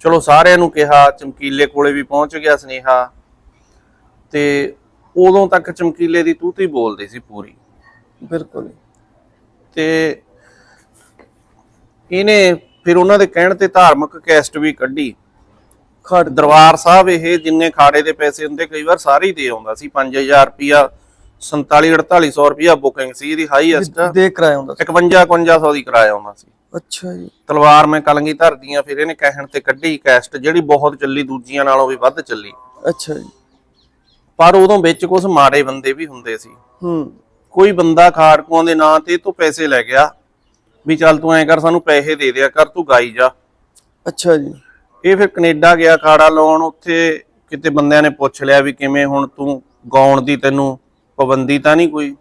ਚਲੋ ਸਾਰਿਆਂ ਨੂੰ ਕਿਹਾ ਚਮਕੀਲੇ ਕੋਲੇ ਵੀ ਪਹੁੰਚ ਗਿਆ ਸਨੇਹਾ। ਤੇ ਉਦੋਂ ਤੱਕ ਚਮਕੀਲੇ ਦੀ ਤੂਤੀ ਬੋਲਦੀ ਸੀ ਪੂਰੀ। ਬਿਲਕੁਲ ਤੇ ਇਹਨੇ ਫਿਰ ਉਹਨਾਂ ਦੇ ਕਹਿਣ ਤੇ ਧਾਰਮਿਕ ਕੈਸਟ ਵੀ ਕੱਢੀ। ਖੜ ਦਰਬਾਰ ਸਾਹਿਬ ਇਹ ਜਿੰਨੇ ਖਾੜੇ ਦੇ ਪੈਸੇ ਹੁੰਦੇ ਕਈ ਵਾਰ ਸਾਰੇ ਹੀ ਦੇ ਆਉਂਦਾ ਸੀ। 5000 ਰੁਪਿਆ 47 4800 ਰੁਪਿਆ ਬੁਕਿੰਗ ਸੀ ਇਹਦੀ ਹਾਈਐਸਟ ਦੇਖ ਕਰਾਇਆ ਹੁੰਦਾ ਸੀ। 51 5100 ਦੀ ਕਿਰਾਇਆ ਆਉਂਦਾ ਸੀ। ਅੱਛਾ ਜੀ। ਤਲਵਾਰ ਮੈਂ ਕਲੰਗੀ ਧਰਦੀਆਂ ਫਿਰ ਇਹਨੇ ਕਹਿਣ ਤੇ ਕੱਢੀ ਕੈਸਟ ਜਿਹੜੀ ਬਹੁਤ ਚੱਲੀ ਦੂਜੀਆਂ ਨਾਲੋਂ ਵੀ ਵੱਧ ਚੱਲੀ। ਅੱਛਾ ਜੀ। ਪਰ ਉਦੋਂ ਵਿੱਚ ਕੁਝ ਮਾੜੇ ਬੰਦੇ ਵੀ ਹੁੰਦੇ ਸੀ। ਹੂੰ। ਕੋਈ ਬੰਦਾ ਖਾੜਕੂਆਂ ਦੇ ਨਾਂ ਤੇ ਤੋਂ ਪੈਸੇ ਲੈ ਗਿਆ ਵੀ ਚੱਲ ਤੂੰ ਐਂ ਕਰ ਸਾਨੂੰ ਪੈਸੇ ਦੇ ਦਿਆ ਕਰ ਤੂੰ ਗਾਈ ਜਾ। ਅੱਛਾ ਜੀ। ਇਹ ਫਿਰ ਕੈਨੇਡਾ ਗਿਆ ਖਾੜਾ ਲਾਉਣ ਉੱਥੇ ਕਿਤੇ ਬੰਦਿਆਂ ਨੇ ਪੁੱਛ ਲਿਆ ਵੀ ਕਿਵੇਂ ਹੁਣ ਤੂੰ ਗਾਉਣ ਦੀ ਤੈਨੂੰ ਪਾਬੰਦੀ ਤਾਂ ਨਹੀਂ ਕੋਈ?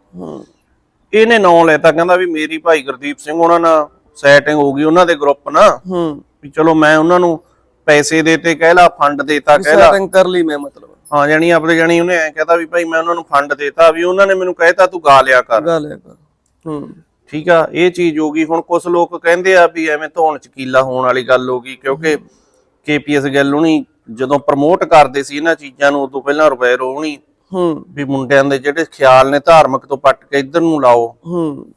ਇਹਨੇ ਨਾਂ ਲੈਤਾ ਕਹਿੰਦਾ ਵੀ ਮੇਰੀ ਭਾਈ ਗੁਰਦੀਪ ਸਿੰਘ ਉਹਨਾਂ ਨਾਲ ਸੈਟਿੰਗ ਹੋ ਗਈ ਉਹਨਾਂ ਦੇ ਗਰੁੱਪ ਨਾਲ। ਹੂੰ। ਵੀ ਚਲੋ ਮੈਂ ਉਹਨਾਂ ਨੂੰ ਪੈਸੇ ਦੇਤੇ ਕਹਿ ਲਾ ਫੰਡ ਦੇਤਾ ਕਹਿ ਲਾ। ਸੈਟਿੰਗ ਕਰ ਲਈ ਮੈਂ ਮਤਲਬ। ਹਾਂ ਜਾਨੀ ਆਪਣੇ ਜਾਨੀ ਉਹਨੇ ਐਂ ਕਹਤਾ ਵੀ ਭਾਈ ਮੈਂ ਉਹਨਾਂ ਨੂੰ ਫੰਡ ਦੇਤਾ ਵੀ ਉਹਨਾਂ ਨੇ ਮੈਨੂੰ ਕਹਿਤਾ ਤੂੰ ਗਾ ਲਿਆ ਕਰ। ਗੱਲ ਹੈ ਕਰ। ਹੂੰ। ਠੀਕ ਆ ਇਹ ਚੀਜ਼ ਹੋ ਗਈ। ਹੁਣ ਕੁਝ ਲੋਕ ਕਹਿੰਦੇ ਆ ਵੀ ਐਵੇਂ ਧੌਣ ਚ ਕੀਲਾ ਹੋਣ ਵਾਲੀ ਗੱਲ ਹੋ ਗਈ ਕਿਉਂਕਿ ਕੇਪੀਐਸ ਗੱਲ ਹੁਣੀ ਜਦੋਂ ਪ੍ਰਮੋਟ ਕਰਦੇ ਸੀ ਇਹਨਾਂ ਚੀਜ਼ਾਂ ਨੂੰ ਉਦੋਂ ਪਹਿਲਾਂ ਰੁਪਏ ਰੋਣੀ ਹੂੰ। ਵੀ ਮੁੰਡਿਆਂ ਦੇ ਜਿਹੜੇ ਖਿਆਲ ਨੇ ਧਾਰਮਿਕ ਤੋਂ ਪੱਟ ਕੇ ਇੱਧਰ ਨੂੰ ਲਾਓ। ਹੂੰ।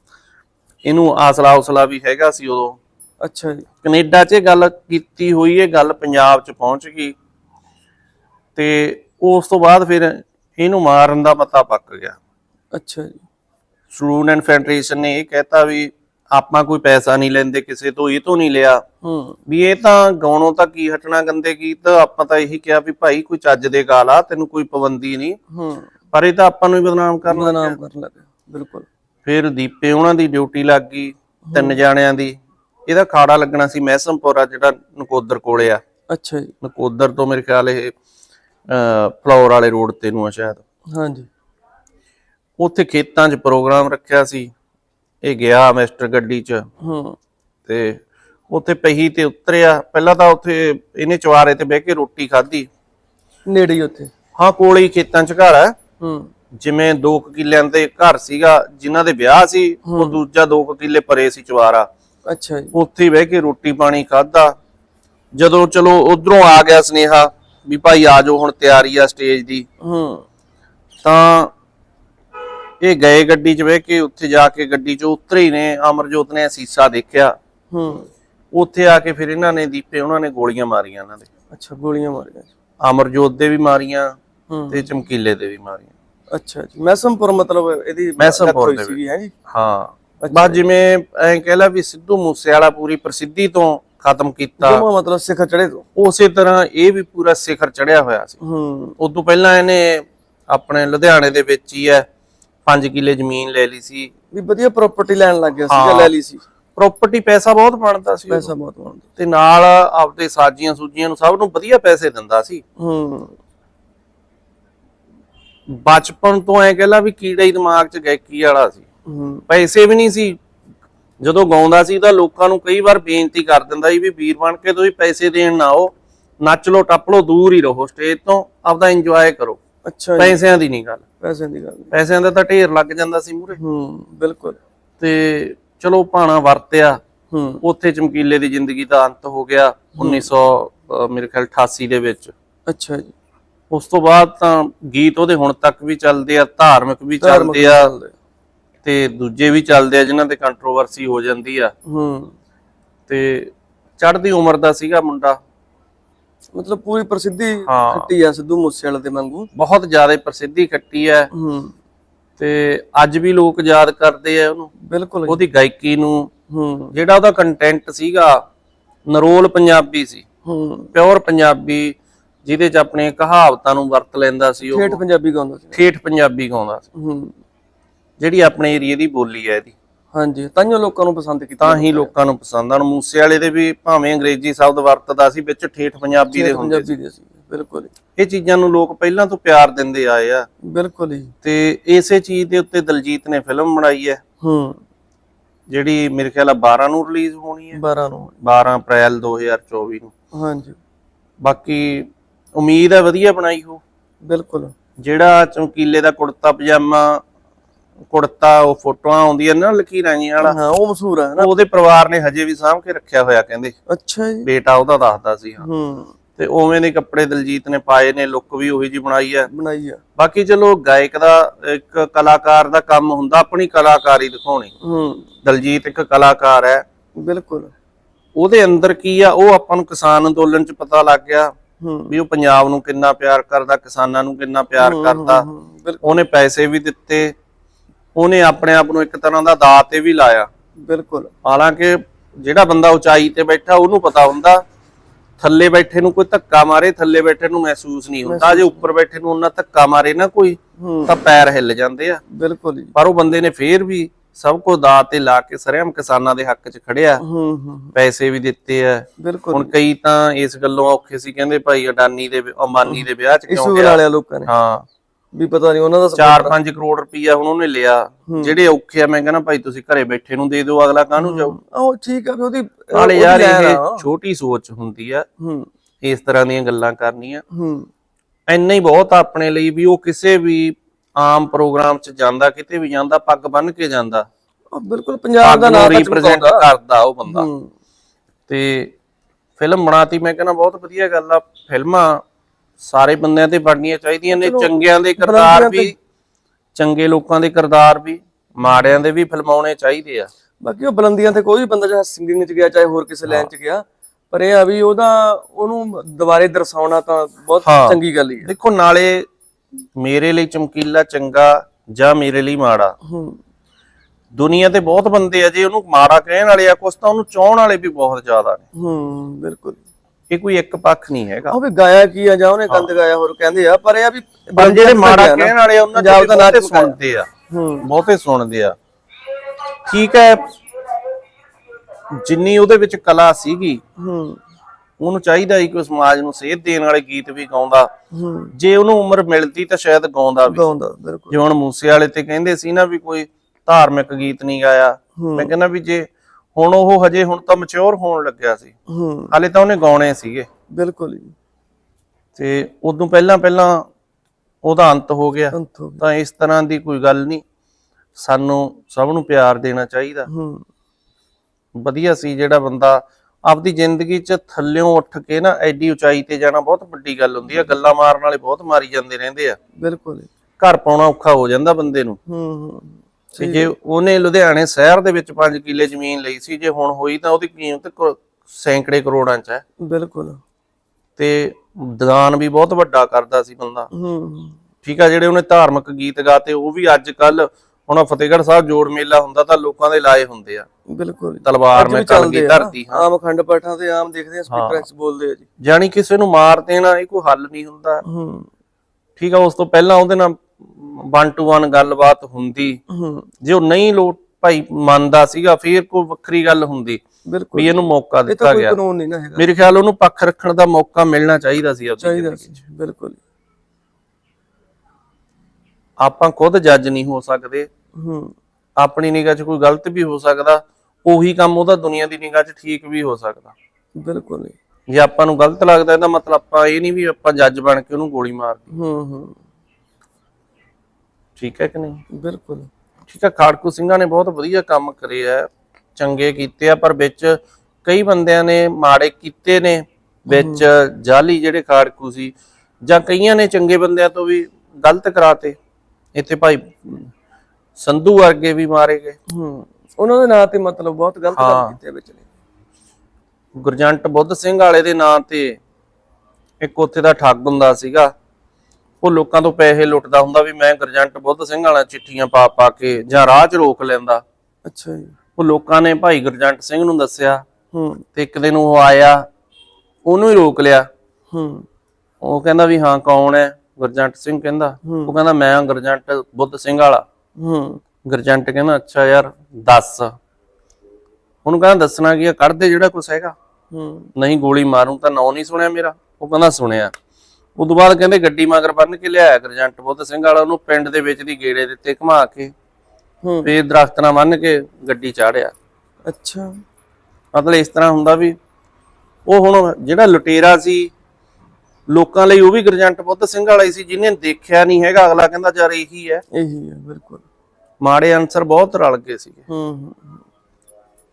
ਇਹਨੂੰ ਆਸਲਾ ਉਸਲਾ ਵੀ ਹੈਗਾ ਸੀ ਉਦੋਂ। ਅੱਛਾ ਜੀ। ਕੈਨੇਡਾ 'ਚ ਇਹ ਗੱਲ ਕੀਤੀ ਹੋਈ ਇਹ ਗੱਲ ਪੰਜਾਬ 'ਚ ਪਹੁੰਚ ਗਈ। ਤੇ ਉਸ ਤੋਂ ਬਾਅਦ ਫਿਰ ਇਹਨੂੰ ਮਾਰਨ ਦਾ ਮਤਾ ਪੱਕ ਗਿਆ। ਅੱਛਾ ਜੀ। ਸਟੂਡੈਂਟ ਫੈਡਰੇਸ਼ਨ ਨੇ ਇਹ ਕਹਿਤਾ ਵੀ ਆਪਾਂ ਕੋਈ ਪੈਸਾ ਨਹੀਂ ਲੈਂਦੇ ਕਿਸੇ ਤੋਂ ਇਹ ਤੋਂ ਨਹੀਂ ਲਿਆ। ਹੂੰ। ਵੀ ਇਹ ਤਾਂ ਗਾਉਣੋਂ ਤਾਂ ਕੀ ਹਟਣਾ ਗੰਦੇ ਗੀਤ ਆਪਾਂ ਤਾਂ ਇਹੀ ਕਿਹਾ ਵੀ ਭਾਈ ਕੋਈ ਚੱਜ ਦੇ ਗਾ ਲਾ ਤੈਨੂੰ ਕੋਈ ਪਾਬੰਦੀ ਨਹੀਂ। ਹੂੰ। ਪਰ ਇਹ ਤਾਂ ਆਪਾਂ ਨੂੰ ਹੀ ਬਦਨਾਮ ਕਰਨਾ ਦਾ ਨਾਮ ਕਰਨ ਲੱਗਾ ਬਿਲਕੁਲ। ਫਿਰ ਦੀਪੇ ਉਹਨਾਂ ਦੀ ਡਿਊਟੀ ਲੱਗ ਗਈ ਤਿੰਨ ਜਾਣਿਆਂ ਦੀ। ਇਹਦਾ ਖਾੜਾ ਲੱਗਣਾ ਸੀ ਮਹਿਸਮਪੁਰਾ ਜਿਹੜਾ ਨਕੋਦਰ ਕੋਲੇ ਆ। ਅੱਛਾ ਜੀ। ਨਕੋਦਰ ਤੋਂ ਮੇਰੇ ਖਿਆਲ ਇਹ ਫਲੋਰ ਵਾਲੇ ਰੋਡ ਤੇ ਨੂੰ ਆ ਸ਼ਾਇਦ। ਹਾਂਜੀ। ਉੱਥੇ ਖੇਤਾਂ 'ਚ ਪ੍ਰੋਗਰਾਮ ਰੱਖਿਆ ਸੀ। ਇਹ ਗਿਆ ਮਿਸਟਰ ਗੱਡੀ 'ਚ। ਹੂੰ। ਤੇ ਉੱਥੇ ਪਹੀ ਤੇ ਉਤਰਿਆ। ਪਹਿਲਾਂ ਤਾਂ ਉੱਥੇ ਇਹਨੇ ਚਵਾਰੇ ਤੇ ਬਹਿ ਕੇ ਰੋਟੀ ਖਾਧੀ। ਨੇੜੇ ਹੀ ਉੱਥੇ। ਹਾਂ ਕੋਲੇ ਹੀ ਖੇਤਾਂ 'ਚ ਘਰ ਹੈ। ਹੂੰ। ਜਿਵੇਂ 2 ਕਿੱਲਿਆਂ ਦੇ ਘਰ ਸੀਗਾ ਜਿਨ੍ਹਾਂ ਦੇ ਵਿਆਹ ਸੀ ਉਹ ਦੂਜਾ 2 ਕਿੱਲੇ ਪਰੇ ਸੀ ਚਵਾਰਾ ਅੱਛਾ ਜੀ। ਉੱਥੇ ਹੀ ਬਹਿ ਕੇ ਰੋਟੀ ਪਾਣੀ ਖਾਦਾ ਜਦੋਂ ਚਲੋ ਉਧਰੋਂ ਆ ਗਿਆ ਸਨੇਹਾ ਵੀ ਭਾਈ ਆ ਜਾਓ ਹੁਣ ਤਿਆਰੀ ਆ ਸਟੇਜ ਦੀ। ਹੂੰ। ਤਾਂ ਇਹ ਗਏ ਗੱਡੀ 'ਚ ਬਹਿ ਕੇ ਉੱਥੇ ਜਾ ਕੇ ਗੱਡੀ 'ਚ ਉਤਰੇ ਹੀ ਨੇ ਅਮਰਜੋਤ ਨੇ ਸੀਸਾ ਦੇਖਿਆ। ਹੂੰ। ਉੱਥੇ ਆ ਕੇ ਫਿਰ ਇਹਨਾਂ ਨੇ ਦੀਪੇ ਉਹਨਾਂ ਨੇ ਗੋਲੀਆਂ ਮਾਰੀਆਂ ਇਹਨਾਂ ਦੇ। ਅੱਛਾ ਗੋਲੀਆਂ ਮਾਰੀਆਂ। ਅਮਰਜੋਤ ਦੇ ਵੀ ਮਾਰੀਆਂ ਹੂੰ। ਤੇ ਚਮਕੀਲੇ ਦੇ ਵੀ ਮਾਰੀਆਂ। ਅੱਛਾ ਜੀ ਮੈਸਮਪੁਰ ਮਤਲਬ ਇਹਦੀ ਮੈਸਮਪੁਰ ਦੇ ਸੀਗੀ ਹੈ ਜੀ? ਹਾਂ। ਬਸ ਜਿਵੇਂ ਐਂ ਕਹਿ ਲਾ ਵੀ ਸਿੱਧੂ ਮੂਸੇ ਵਾਲਾ ਪੂਰੀ ਪ੍ਰਸਿੱਧੀ ਤੋਂ ਖਤਮ ਕੀਤਾ। ਜਮਾ ਮਤਲਬ ਸਿਖਰ ਚੜੇ ਤੋਂ? ਉਸੇ ਤਰ੍ਹਾਂ ਇਹ ਵੀ ਪੂਰਾ ਸਿਖਰ ਚੜਿਆ ਹੋਇਆ ਸੀ। ਹੂੰ। ਉਸ ਤੋਂ ਪਹਿਲਾਂ ਇਹਨੇ ਆਪਣੇ ਲੁਧਿਆਣੇ ਦੇ ਵਿੱਚ ਹੀ ਹੈ। 5 ਕਿੱਲੇ ਜ਼ਮੀਨ ਲੈ ਲਈ ਸੀ। ਵੀ ਵਧੀਆ ਪ੍ਰਾਪਰਟੀ ਲੈਣ ਲੱਗ ਗਿਆ ਸੀਗਾ। ਲੈ ਲਈ ਸੀ। ਪ੍ਰਾਪਰਟੀ ਪੈਸਾ ਬਹੁਤ ਬਣਦਾ ਸੀ। ਪੈਸਾ ਬਹੁਤ ਬਣਦਾ। ਤੇ ਨਾਲ ਆਪਦੇ ਸਾਜੀਆਂ ਸੂਜੀਆਂ ਨੂੰ ਸਭ ਨੂੰ ਵਧੀਆ ਪੈਸੇ ਦਿੰਦਾ ਸੀ। ਹੂੰ। ਬਚਪਨ ਤੋਂ ਐ ਕਹਿ ਲਾ ਵੀ ਕੀੜਾ ਹੀ ਦਿਮਾਗ 'ਚ ਗਾਇਕੀ ਵਾਲਾ ਸੀ। ਹੂੰ। ਪੈਸੇ ਵੀ ਨਹੀਂ ਸੀ। ਜਦੋਂ ਗਾਉਂਦਾ ਸੀ ਤਾਂ ਲੋਕਾਂ ਨੂੰ ਕਈ ਵਾਰ ਬੇਨਤੀ ਕਰ ਦਿੰਦਾ ਸੀ ਵੀ ਵੀਰ ਬਣ ਕੇ ਤੁਸੀਂ ਪੈਸੇ ਦੇਣ ਨਾ ਆਓ। ਨੱਚ ਲੋ ਟੱਪ ਲੋ ਦੂਰ ਹੀ ਰਹੋ ਸਟੇਜ ਤੋਂ ਆਪਦਾ ਇੰਜੋਏ ਕਰੋ। ਅੱਛਾ ਜੀ। ਪੈਸਿਆਂ ਦੀ ਨਹੀਂ ਗੱਲ। ਪੈਸੇ ਦੀ ਗੱਲ ਨਹੀਂ। ਪੈਸਿਆਂ ਦਾ ਤਾਂ ਢੇਰ ਲੱਗ ਜਾਂਦਾ ਸੀ ਮੂਰੇ ਹੂੰ ਬਿਲਕੁਲ। ਤੇ ਚਲੋ ਭਾਣਾ ਵਰਤਿਆ। ਹੂੰ। ਉੱਥੇ ਚਮਕੀਲੇ ਦੀ ਜ਼ਿੰਦਗੀ ਦਾ ਅੰਤ ਹੋ ਗਿਆ 1900 ਅਹ ਮੇਰੇ ਖਿਆਲ 88 ਦੇ ਵਿੱਚ। ਅੱਛਾ ਜੀ। ਉਸ ਤੋਂ ਬਾਅਦ ਤਾਂ ਗੀਤ ਉਹਦੇ ਹੁਣ ਤੱਕ ਵੀ ਚੱਲਦੇ ਆ ਧਾਰਮਿਕ ਵੀ ਧਾਰਮਿਕ ਚੱਲਦੇ ਆ। ਚੱਲਦੇ। ਤੇ ਦੂਜੇ ਵੀ ਚੱਲਦੇ ਆ ਜਿਨ੍ਹਾਂ ਤੇ ਕੰਟਰੋਵਰਸੀ ਹੋ ਜਾਂਦੀ ਆ। ਹੂੰ। ਤੇ ਚੜ੍ਹਦੀ ਉਮਰ ਦਾ ਸੀਗਾ ਮੁੰਡਾ। ਮਤਲਬ ਪੂਰੀ ਪ੍ਰਸਿੱਧੀ ਹਾਂ। ਖੱਟੀ ਆ ਸਿੱਧੂ ਮੂਸੇਵਾਲੇ ਦੇ ਵਾਂਗੂ। ਬਹੁਤ ਜ਼ਿਆਦਾ ਪ੍ਰਸਿੱਧੀ ਖੱਟੀ ਹੈ। ਹੂੰ। ਤੇ ਅੱਜ ਵੀ ਲੋਕ ਯਾਦ ਕਰਦੇ ਆ ਉਹਨੂੰ। ਬਿਲਕੁਲ ਜੀ। ਉਹਦੀ ਗਾਇਕੀ ਨੂੰ। ਹੂੰ। ਜਿਹੜਾ ਉਹਦਾ ਕੰਟੈਂਟ ਸੀਗਾ ਨਰੋਲ ਪੰਜਾਬੀ ਸੀ। ਹੂੰ। ਪਿਓਰ ਪੰਜਾਬੀ ਜਿਹਦੇ ਚ ਆਪਣੇ ਕਹਾਵਤਾਂ ਨੂੰ ਵਰਤ ਲੈਂਦਾ ਸੀ ਉਹ। ਠੇਠ ਪੰਜਾਬੀ ਗਾਉਂਦਾ ਸੀ। ਠੇਠ ਪੰਜਾਬੀ ਗਾਉਂਦਾ ਸੀ। ਹੂੰ। ਜਿਹੜੀ ਆਪਣੇ ਏਰੀਏ ਦੀ ਬੋਲੀ ਹੈ ਇਹਦੀ। ਹਾਂਜੀ ਤਾਂਹੀਓ ਲੋਕਾਂ ਨੂੰ ਪਸੰਦ ਕੀਤਾ ਤਾਂ ਹੀ ਲੋਕਾਂ ਨੂੰ ਪਸੰਦ ਆਣ ਮੂਸੇ ਵਾਲੇ ਦੇ ਵੀ ਭਾਵੇਂ ਅੰਗਰੇਜ਼ੀ ਸ਼ਬਦ ਵਰਤਦਾ ਸੀ ਵਿੱਚ ਠੇਠ ਪੰਜਾਬੀ ਦੇ ਹੁੰਦੇ ਸੀ। ਬਿਲਕੁਲ ਇਹ ਚੀਜ਼ਾਂ ਨੂੰ ਲੋਕ ਪਹਿਲਾਂ ਤੋਂ ਪਿਆਰ ਦਿੰਦੇ ਆਏ ਆ। ਬਿਲਕੁਲ ਜੀ। ਤੇ ਇਸੇ ਚੀਜ਼ ਦੇ ਉੱਤੇ ਦਲਜੀਤ ਨੇ ਫਿਲਮ ਬਣਾਈ ਹੈ। ਹੂੰ। ਜਿਹੜੀ ਮੇਰੇ ਖਿਆਲ ਆ 12 ਨੂੰ ਰਿਲੀਜ਼ ਹੋਣੀ ਹੈ। 12 ਨੂੰ। 12 ਅਪ੍ਰੈਲ 2024 ਨੂੰ। ਹਾਂਜੀ। ਬਾਕੀ ਉਮੀਦ ਹੈ ਵਧੀਆ ਬਣਾਈ ਹੋ। ਬਿਲਕੁਲ। ਜਿਹੜਾ ਚਮਕੀਲੇ ਦਾ ਕੁੜਤਾ ਪਜਾਮਾ ਕੁੜਤਾ ਉਹ ਫੋਟੋਆਂ ਆਉਂਦੀਆਂ ਨੇ ਨਾ ਲਕੀਰਾਂ ਜੀਆਂ ਵਾਲਾ। ਹਾਂ ਉਹ ਮਸ਼ਹੂਰ ਹੈ ਨਾ। ਉਹਦੇ ਪਰਿਵਾਰ ਨੇ ਹਜੇ ਵੀ ਸਾਂਭ ਕੇ ਰੱਖਿਆ ਹੋਇਆ ਕਹਿੰਦੇ। ਅੱਛਾ ਜੀ। ਬੇਟਾ ਉਹਦਾ ਦੱਸਦਾ ਸੀ ਹਾਂ। ਹੂੰ। ਤੇ ਉਵੇਂ ਦੇ ਕੱਪੜੇ ਦਲਜੀਤ ਨੇ ਪਾਏ ਨੇ ਲੁੱਕ ਵੀ ਉਹੀ ਜੀ ਬਣਾਈ ਹੈ ਬਣਾਈ ਆ। ਬਾਕੀ ਚਲੋ ਗਾਇਕ ਦਾ ਇੱਕ ਕਲਾਕਾਰ ਦਾ ਕੰਮ ਹੁੰਦਾ ਆਪਣੀ ਕਲਾਕਾਰੀ ਦਿਖਾਉਣੀ। ਹੂੰ। ਦਲਜੀਤ ਇੱਕ ਕਲਾਕਾਰ ਹੈ। ਬਿਲਕੁਲ। ਉਹਦੇ ਅੰਦਰ ਕੀ ਆ ਉਹ ਆਪਾਂ ਨੂੰ ਕਿਸਾਨ ਅੰਦੋਲਨ ਚ ਪਤਾ ਲੱਗ ਗਿਆ ਹੂੰ। ਵੀ ਉਹ ਪੰਜਾਬ ਨੂੰ ਕਿੰਨਾ ਪਿਆਰ ਕਰਦਾ ਕਿਸਾਨਾਂ ਨੂੰ ਕਿੰਨਾ ਪਿਆਰ ਕਰਦਾ। ਹੂੰ, ਉਹਨੇ ਪੈਸੇ ਵੀ ਦਿੱਤੇ ਉਹਨੇ ਆਪਣੇ ਆਪ ਨੂੰ ਇੱਕ ਤਰ੍ਹਾਂ ਦਾ ਦਾਅ ਤੇ ਵੀ ਲਾਇਆ। ਬਿਲਕੁਲ। ਹਾਲਾਂਕਿ ਜਿਹੜਾ ਬੰਦਾ ਉਚਾਈ ਤੇ ਬੈਠਾ ਉਹਨੂੰ ਪਤਾ ਹੁੰਦਾ ਥੱਲੇ ਬੈਠੇ ਨੂੰ ਕੋਈ ਧੱਕਾ ਮਾਰੇ ਥੱਲੇ ਬੈਠੇ ਨੂੰ ਮਹਿਸੂਸ ਨਹੀਂ ਹੁੰਦਾ। ਜੇ ਉੱਪਰ ਬੈਠੇ ਨੂੰ ਉਹਨਾਂ ਧੱਕਾ ਮਾਰੇ ਨਾ ਕੋਈ ਤਾਂ ਪੈਰ ਹਿੱਲ ਜਾਂਦੇ ਆ। ਬਿਲਕੁਲ ਜੀ। ਪਰ ਉਹ ਬੰਦੇ ਨੇ ਫੇਰ ਵੀ ਸਭ ਕੁਝ ਦਾਅ ਤੇ ਲਾ ਕੇ ਸਰੇਆਮ ਕਿਸਾਨਾਂ ਦੇ ਹੱਕ 'ਚ ਖੜਿਆ। ਹੂੰ ਹੂੰ ਪੈਸੇ ਵੀ ਦਿੱਤੇ ਆ। ਬਿਲਕੁਲ ਹੁਣ ਕਈ ਤਾਂ ਇਸ ਗੱਲੋਂ ਔਖੇ ਸੀ ਕਹਿੰਦੇ ਭਾਈ ਅਡਾਨੀ ਦੇ ਅੰਬਾਨੀ ਦੇ ਵਿਆਹ 'ਚ ਕਿਉਂ ਗਿਆ? ਵਾਲਿਆ ਲੋਕਾਂ ਨੇ। ਹਾਂ। ਵੀ ਪਤਾ ਨਹੀਂ ਉਹਨਾਂ ਦਾ 4-5 ਕਰੋੜ ਰੁਪਈਆ ਹੁਣ ਉਹਨੇ ਲਿਆ। ਜਿਹੜੇ ਔਖੇ ਆ ਮੈਂ ਕਹਿੰਦਾ ਭਾਈ ਤੁਸੀਂ ਘਰੇ ਬੈਠੇ ਨੂੰ ਦੇ ਦਿਓ ਅਗਲਾ ਕਾਹਨੂੰ ਜਾਊ? ਉਹ ਠੀਕ ਆ ਵੀ ਉਹਦੀ ਨਾਲੇ ਯਾਰ ਇਹ। ਛੋਟੀ ਸੋਚ ਹੁੰਦੀ ਆ ਇਸ ਤਰ੍ਹਾਂ ਦੀਆਂ ਗੱਲਾਂ ਕਰਨੀਆਂ। ਇੰਨਾ ਹੀ ਬਹੁਤ ਆਪਣੇ ਲਈ ਵੀ ਉਹ ਕਿਸੇ ਵੀ ਆਮ ਪ੍ਰੋਗਰਾਮ 'ਚ ਜਾਂਦਾ ਕਿਤੇ ਵੀ ਜਾਂਦਾ ਪੱਗ ਬੰਨ ਕੇ ਜਾਂਦਾ। ਬਿਲਕੁਲ ਪੰਜਾਬ ਦਾ ਨਾਮ ਰਿਪਰੈਜ਼ੈਂਟ ਕਰਦਾ ਉਹ ਬੰਦਾ। ਤੇ ਫਿਲਮ ਬਣਾਤੀ ਮੈਂ ਕਹਿੰਦਾ ਬਹੁਤ ਵਧੀਆ ਗੱਲ ਆ। ਫਿਲਮਾਂ ਸਾਰੇ ਬੰਦਿਆਂ ਤੇ ਬਣਨੀਆਂ ਚਾਹੀਦੀਆਂ ਨੇ ਚੰਗਿਆਂ ਦੇ ਕਿਰਦਾਰ ਵੀ ਚੰਗੇ ਲੋਕਾਂ ਦੇ ਕਿਰਦਾਰ ਵੀ ਮਾੜਿਆਂ ਦੇ ਵੀ ਫਿਲਮਾਉਣੇ ਚਾਹੀਦੇ ਆ। ਬਾਕੀ ਉਹ ਬੁਲੰਦੀਆਂ ਤੇ ਕੋਈ ਵੀ ਬੰਦਾ ਚਾਹੇ ਸਿੰਗਿੰਗ ਚ ਗਿਆ ਚਾਹੇ ਹੋਰ ਕਿਸੇ ਲਾਈਨ ਚ ਗਿਆ ਪਰ ਇਹ ਆ ਵੀ ਉਹਦਾ ਉਹਨੂੰ ਦੁਬਾਰੇ ਦਰਸਾਉਣਾ ਤਾਂ ਬਹੁਤ। ਚੰਗੀ ਗੱਲ ਹੀ ਹੈ। ਦੇਖੋ ਨਾਲੇ ਮੇਰੇ ਲਈ ਚਮਕੀਲਾ ਚੰਗਾ ਜਾਂ ਮੇਰੇ ਲਈ ਮਾੜਾ? ਦੁਨੀਆ ਤੇ ਬਹੁਤ ਬੰਦੇ ਆ ਜੇ ਉਹਨੂੰ ਮਾੜਾ ਕਹਿਣ ਵਾਲੇ ਆ ਕੁਛ ਤਾਂ ਉਹਨੂੰ ਚਾਹਣ ਵਾਲੇ ਵੀ ਬਹੁਤ ਜ਼ਿਆਦਾ ਨੇ। ਹੂੰ ਬਿਲਕੁਲ। ਇਹ ਕੋਈ ਇੱਕ ਪੱਖ ਨਹੀਂ ਹੈਗਾ। ਉਹ ਵੀ ਗਾਇਆ ਕੀ ਆ ਜਾਂ ਉਹਨੇ ਗੰਦ ਗਾਇਆ ਹੋਰ ਕਹਿੰਦੇ ਆ ਪਰ ਇਹ ਆ ਵੀ ਪਰ ਜਿਹੜੇ ਮਾੜਾ ਕਹਿਣ ਵਾਲੇ ਉਹਨਾਂ ਦੇ ਬਹੁਤੇ ਸੁਣਦੇ ਆ। ਹੂੰ। ਬਹੁਤੇ ਸੁਣਦੇ ਆ। ਠੀਕ ਹੈ ਜਿੰਨੀ ਉਹਦੇ ਵਿੱਚ ਕਲਾ ਸੀਗੀ ਹੂੰ। ਉਹਨੂੰ ਚਾਹੀਦਾ ਸੀ ਕਿ ਸਮਾਜ ਨੂੰ ਸੇਧ ਦੇਣ ਵਾਲੇ ਗੀਤ ਵੀ ਗਾਉਂਦਾ। ਹੂੰ। ਜੇ ਉਹਨੂੰ ਉਮਰ ਮਿਲਦੀ ਤਾਂ ਸ਼ਾਇਦ ਗਾਉਂਦਾ ਵੀ। ਗਾਉਂਦਾ ਬਿਲਕੁਲ। ਜੇ ਹੁਣ ਮੂਸੇ ਵਾਲੇ ਤੇ ਕਹਿੰਦੇ ਸੀ ਨਾ ਵੀ ਕੋਈ ਧਾਰਮਿਕ ਗੀਤ ਨਹੀਂ ਗਾਇਆ ਮੈਂ ਕਹਿੰਦਾ ਵੀ ਜੇ ਹੁਣ ਉਹ ਹਜੇ ਹੁਣ ਤਾਂ ਮੈਚੁਰ ਹੋਣ ਲੱਗਿਆ ਸੀ। ਹੂੰ। ਹਾਲੇ ਤਾਂ ਉਹਨੇ ਗਾਉਣੇ ਸੀਗੇ। ਬਿਲਕੁਲ ਜੀ। ਤੇ ਉਦੋਂ ਪਹਿਲਾਂ ਪਹਿਲਾਂ ਉਹਦਾ ਅੰਤ ਹੋ ਗਿਆ। ਅੰਤ ਹੋ ਗਿਆ। ਤਾਂ ਇਸ ਤਰ੍ਹਾਂ ਦੀ ਕੋਈ ਗੱਲ ਨਹੀਂ। ਸਾਨੂੰ ਸਭ ਨੂੰ ਪਿਆਰ ਦੇਣਾ ਚਾਹੀਦਾ। ਹੂੰ। ਵਧੀਆ ਸੀ ਜਿਹੜਾ ਬੰਦਾ ਆਪਦੀ ਜ਼ਿੰਦਗੀ 'ਚ ਥੱਲਿਓਂ ਉੱਠ ਕੇ ਨਾ ਐਡੀ ਉਚਾਈ ਤੇ ਜਾਣਾ ਬਹੁਤ ਵੱਡੀ ਗੱਲ ਹੁੰਦੀ ਆ। ਗੱਲਾਂ ਮਾਰਨ ਵਾਲੇ ਬਹੁਤ ਮਾਰੀ ਜਾਂਦੇ ਰਹਿੰਦੇ ਆ। ਬਿਲਕੁਲ। ਘਰ ਪਾਉਣਾ ਔਖਾ ਹੋ ਜਾਂਦਾ ਬੰਦੇ ਨੂੰ। ਹੂੰ ਹੂੰ। ਤੇ ਜੇ ਉਹਨੇ ਲੁਧਿਆਣੇ ਸ਼ਹਿਰ ਦੇ ਵਿੱਚ 5 ਕਿੱਲੇ ਜ਼ਮੀਨ ਲਈ ਸੀ ਜੇ ਹੁਣ ਹੋਈ ਤਾਂ ਉਹਦੀ ਕੀਮਤ ਸੈਂਕੜੇ ਕਰੋੜਾਂ 'ਚ ਹੈ। ਬਿਲਕੁਲ। ਤੇ ਦਾਨ ਵੀ ਬਹੁਤ ਵੱਡਾ ਕਰਦਾ ਸੀ ਬੰਦਾ। ਹੂੰ ਠੀਕ ਆ ਜਿਹੜੇ ਉਹਨੇ ਧਾਰਮਿਕ ਗੀਤ ਗਾਤੇ ਉਹ ਵੀ ਅੱਜ ਕੱਲ ਹੁਣ ਫਤਿਹਗੜ੍ਹ ਸਾਹਿਬ ਜੋੜ ਮੇਲਾ ਹੁੰਦਾ ਤਾਂ ਲੋਕਾਂ ਦੇ ਲਾਏ ਹੁੰਦੇ ਆ। ਬਿਲਕੁਲ। ਤਲਵਾਰ ਮੈਂ ਚੱਲਦੇ ਧਰਤੀ ਹਾਂ। ਆਮ ਅਖੰਡ ਪਾਠਾਂ ਤੇ ਆਮ ਦੇਖਦੇ ਆ ਸਪੀਕਰਾਂ 'ਚ ਬੋਲਦੇ ਆ ਜੀ। ਜਾਣੀ ਕਿਸੇ ਨੂੰ ਮਾਰ ਦੇਣਾ ਇਹ ਕੋਈ ਹੱਲ ਨਹੀਂ ਹੁੰਦਾ। ਹੂੰ। ਠੀਕ ਆ ਉਸ ਤੋਂ ਪਹਿਲਾਂ ਉਹਦੇ ਨਾਲ ਵਨ ਟੂ ਵਨ ਗੱਲਬਾਤ ਹੁੰਦੀ। ਜੇ ਉਹ ਨਹੀਂ ਲੋਟ ਭਾਈ ਮੰਨਦਾ ਸੀਗਾ ਫਿਰ ਕੋਈ ਵੱਖਰੀ ਗੱਲ ਹੁੰਦੀ। ਬਿਲਕੁਲ। ਵੀ ਇਹਨੂੰ ਮੌਕਾ ਇਹ ਤਾਂ ਦਿੱਤਾ ਕੋਈ ਗਿਆ। ਕਾਨੂੰਨ ਨਹੀਂ ਨਾ ਹੈਗਾ। ਮੇਰੇ ਖਿਆਲ ਉਹਨੂੰ ਪੱਖ ਰੱਖਣ ਦਾ ਮੌਕਾ ਮਿਲਣਾ ਚਾਹੀਦਾ ਸੀ ਚਾਹੀਦਾ ਬਿਲਕੁਲ। ਆਪਾਂ ਖੁਦ ਜੱਜ ਨਹੀਂ ਹੋ ਸਕਦੇ। ਹੂੰ। ਆਪਣੀ ਨਿਗਾਹ 'ਚ ਕੋਈ ਗਲਤ ਵੀ ਹੋ ਸਕਦਾ। ਉਹੀ ਕੰਮ ਉਹਦਾ ਦੁਨੀਆ ਦੀ ਨਿਗਾਹ 'ਚ ਠੀਕ ਵੀ ਹੋ ਸਕਦਾ। ਬਿਲਕੁਲ। ਜੀ। ਆਪਾਂ ਨੂੰ ਗਲਤ ਲੱਗਦਾ ਇਹਦਾ ਮਤਲਬ ਆਪਾਂ ਇਹ ਨਹੀਂ ਵੀ ਆਪਾਂ ਜੱਜ ਬਣ ਕੇ ਉਹਨੂੰ ਗੋਲੀ ਮਾਰ ਦਿੱਤੀ। ਹੂੰ ਹੂੰ। ਠੀਕ ਹੈ ਕਿ ਨਹੀਂ? ਬਿਲਕੁਲ। ਠੀਕ ਹੈ ਖਾੜਕੂ ਸਿੰਘਾਂ ਨੇ ਬਹੁਤ ਵਧੀਆ ਕੰਮ ਕਰਿਆ ਹੈ। ਚੰਗੇ ਕੀਤੇ ਆ ਪਰ ਵਿੱਚ ਕਈ ਬੰਦਿਆਂ ਨੇ ਮਾੜੇ ਕੀਤੇ ਨੇ ਵਿੱਚ ਜਾਲੀ ਜਿਹੜੇ ਖਾੜਕੂ ਸੀ ਜਾਂ ਕਈਆਂ ਨੇ ਚੰਗੇ ਬੰਦਿਆਂ ਤੋਂ ਵੀ ਗਲਤ ਕਰਾਤੇ। ਇੱਥੇ ਭਾਈ ਸੰਧੂ ਵਰਗੇ ਵੀ ਮਾਰੇ ਗਏ। ਹੂੰ ਉਹਨਾਂ ਦੇ ਨਾਂ ਤੇ ਮਤਲਬ ਬਹੁਤ ਗਲਤ ਹਾਂ। ਕੰਮ ਕੀਤੇ ਵਿੱਚ ਨੇ। ਗੁਰਜੰਟ ਬੁੱਧ ਸਿੰਘ ਵਾਲੇ ਦੇ ਨਾਂ ਤੇ ਇੱਕ ਉੱਥੇ ਦਾ ਠੱਗ ਹੁੰਦਾ ਸੀਗਾ ਉਹ ਲੋਕਾਂ ਤੋਂ ਪੈਸੇ ਲੁੱਟਦਾ ਹੁੰਦਾ ਵੀ ਮੈਂ ਗੁਰਜੰਟ ਬੁੱਧ ਸਿੰਘ ਵਾਲਾ ਚਿੱਠੀਆਂ ਪਾ ਪਾ ਕੇ ਜਾਂ ਰਾਹ 'ਚ ਰੋਕ ਲੈਂਦਾ। ਅੱਛਾ ਜੀ। ਉਹ ਲੋਕਾਂ ਨੇ ਭਾਈ ਗੁਰਜੰਟ ਸਿੰਘ ਨੂੰ ਦੱਸਿਆ ਹੂੰ। ਤੇ ਇੱਕ ਦਿਨ ਉਹ ਆਇਆ ਉਹਨੂੰ ਹੀ ਰੋਕ ਲਿਆ। ਹੂੰ। ਉਹ ਕਹਿੰਦਾ ਵੀ ਹਾਂ ਕੌਣ ਹੈ? ਗੁਰਜੰਟ ਸਿੰਘ ਕਹਿੰਦਾ। ਉਹ ਕਹਿੰਦਾ ਮੈਂ ਗੁਰਜੰਟ ਬੁੱਧ ਸਿੰਘ ਵਾਲਾ। ਹੂੰ। ਗੁਰਜੰਟ ਕਹਿੰਦਾ ਅੱਛਾ ਯਾਰ ਦੱਸ। ਉਹਨੂੰ ਕਹਿੰਦਾ ਦੱਸਣਾ ਕੀ ਆ ਕੱਢ ਦੇ ਜਿਹੜਾ ਕੁਛ ਹੈਗਾ। ਹੂੰ। ਨਹੀਂ ਗੋਲੀ ਮਾਰੂੰ ਤਾਂ ਨਾਂ ਨਹੀਂ ਸੁਣਿਆ ਮੇਰਾ। ਉਹ ਕਹਿੰਦਾ ਸੁਣਿਆ। ਉਦੋਂ ਬਾਅਦ ਕਹਿੰਦੇ ਗੱਡੀ ਮਗਰ ਬੰਨ ਕੇ ਲਿਆਇਆ ਗਰਜੰਟ ਬੁੱਧ ਸਿੰਘ ਵਾਲਾ ਉਹਨੂੰ ਪਿੰਡ ਦੇ ਵਿੱਚ ਦੀ ਗੇੜੇ ਦਿੱਤੇ ਘੁਮਾ ਕੇ ਹੂੰ। ਫੇਰ ਦਰਖਤ ਨਾਲ ਬੰਨ ਕੇ ਗੱਡੀ ਚਾੜਿਆ ਅੱਛਾ। ਮਤਲਬ ਇਸ ਤਰ੍ਹਾਂ ਹੁੰਦਾ ਵੀ ਉਹ ਹੁਣ ਜਿਹੜਾ ਲੁਟੇਰਾ ਸੀ ਲੋਕਾਂ ਲਈ ਉਹ ਵੀ ਗਰਜੰਟ ਬੁੱਧ ਸਿੰਘ ਵਾਲਾ ਹੀ ਸੀ ਜਿਹਨੇ ਦੇਖਿਆ ਨਹੀਂ ਹੈਗਾ ਅਗਲਾ ਕਹਿੰਦਾ ਯਾਰ ਇਹੀ ਹੈ। ਇਹੀ ਹੈ ਬਿਲਕੁਲ। ਮਾੜੇ ਅਨਸਰ ਬਹੁਤ ਰਲ ਗਏ ਸੀਗੇ। ਹੂੰ ਹੂੰ।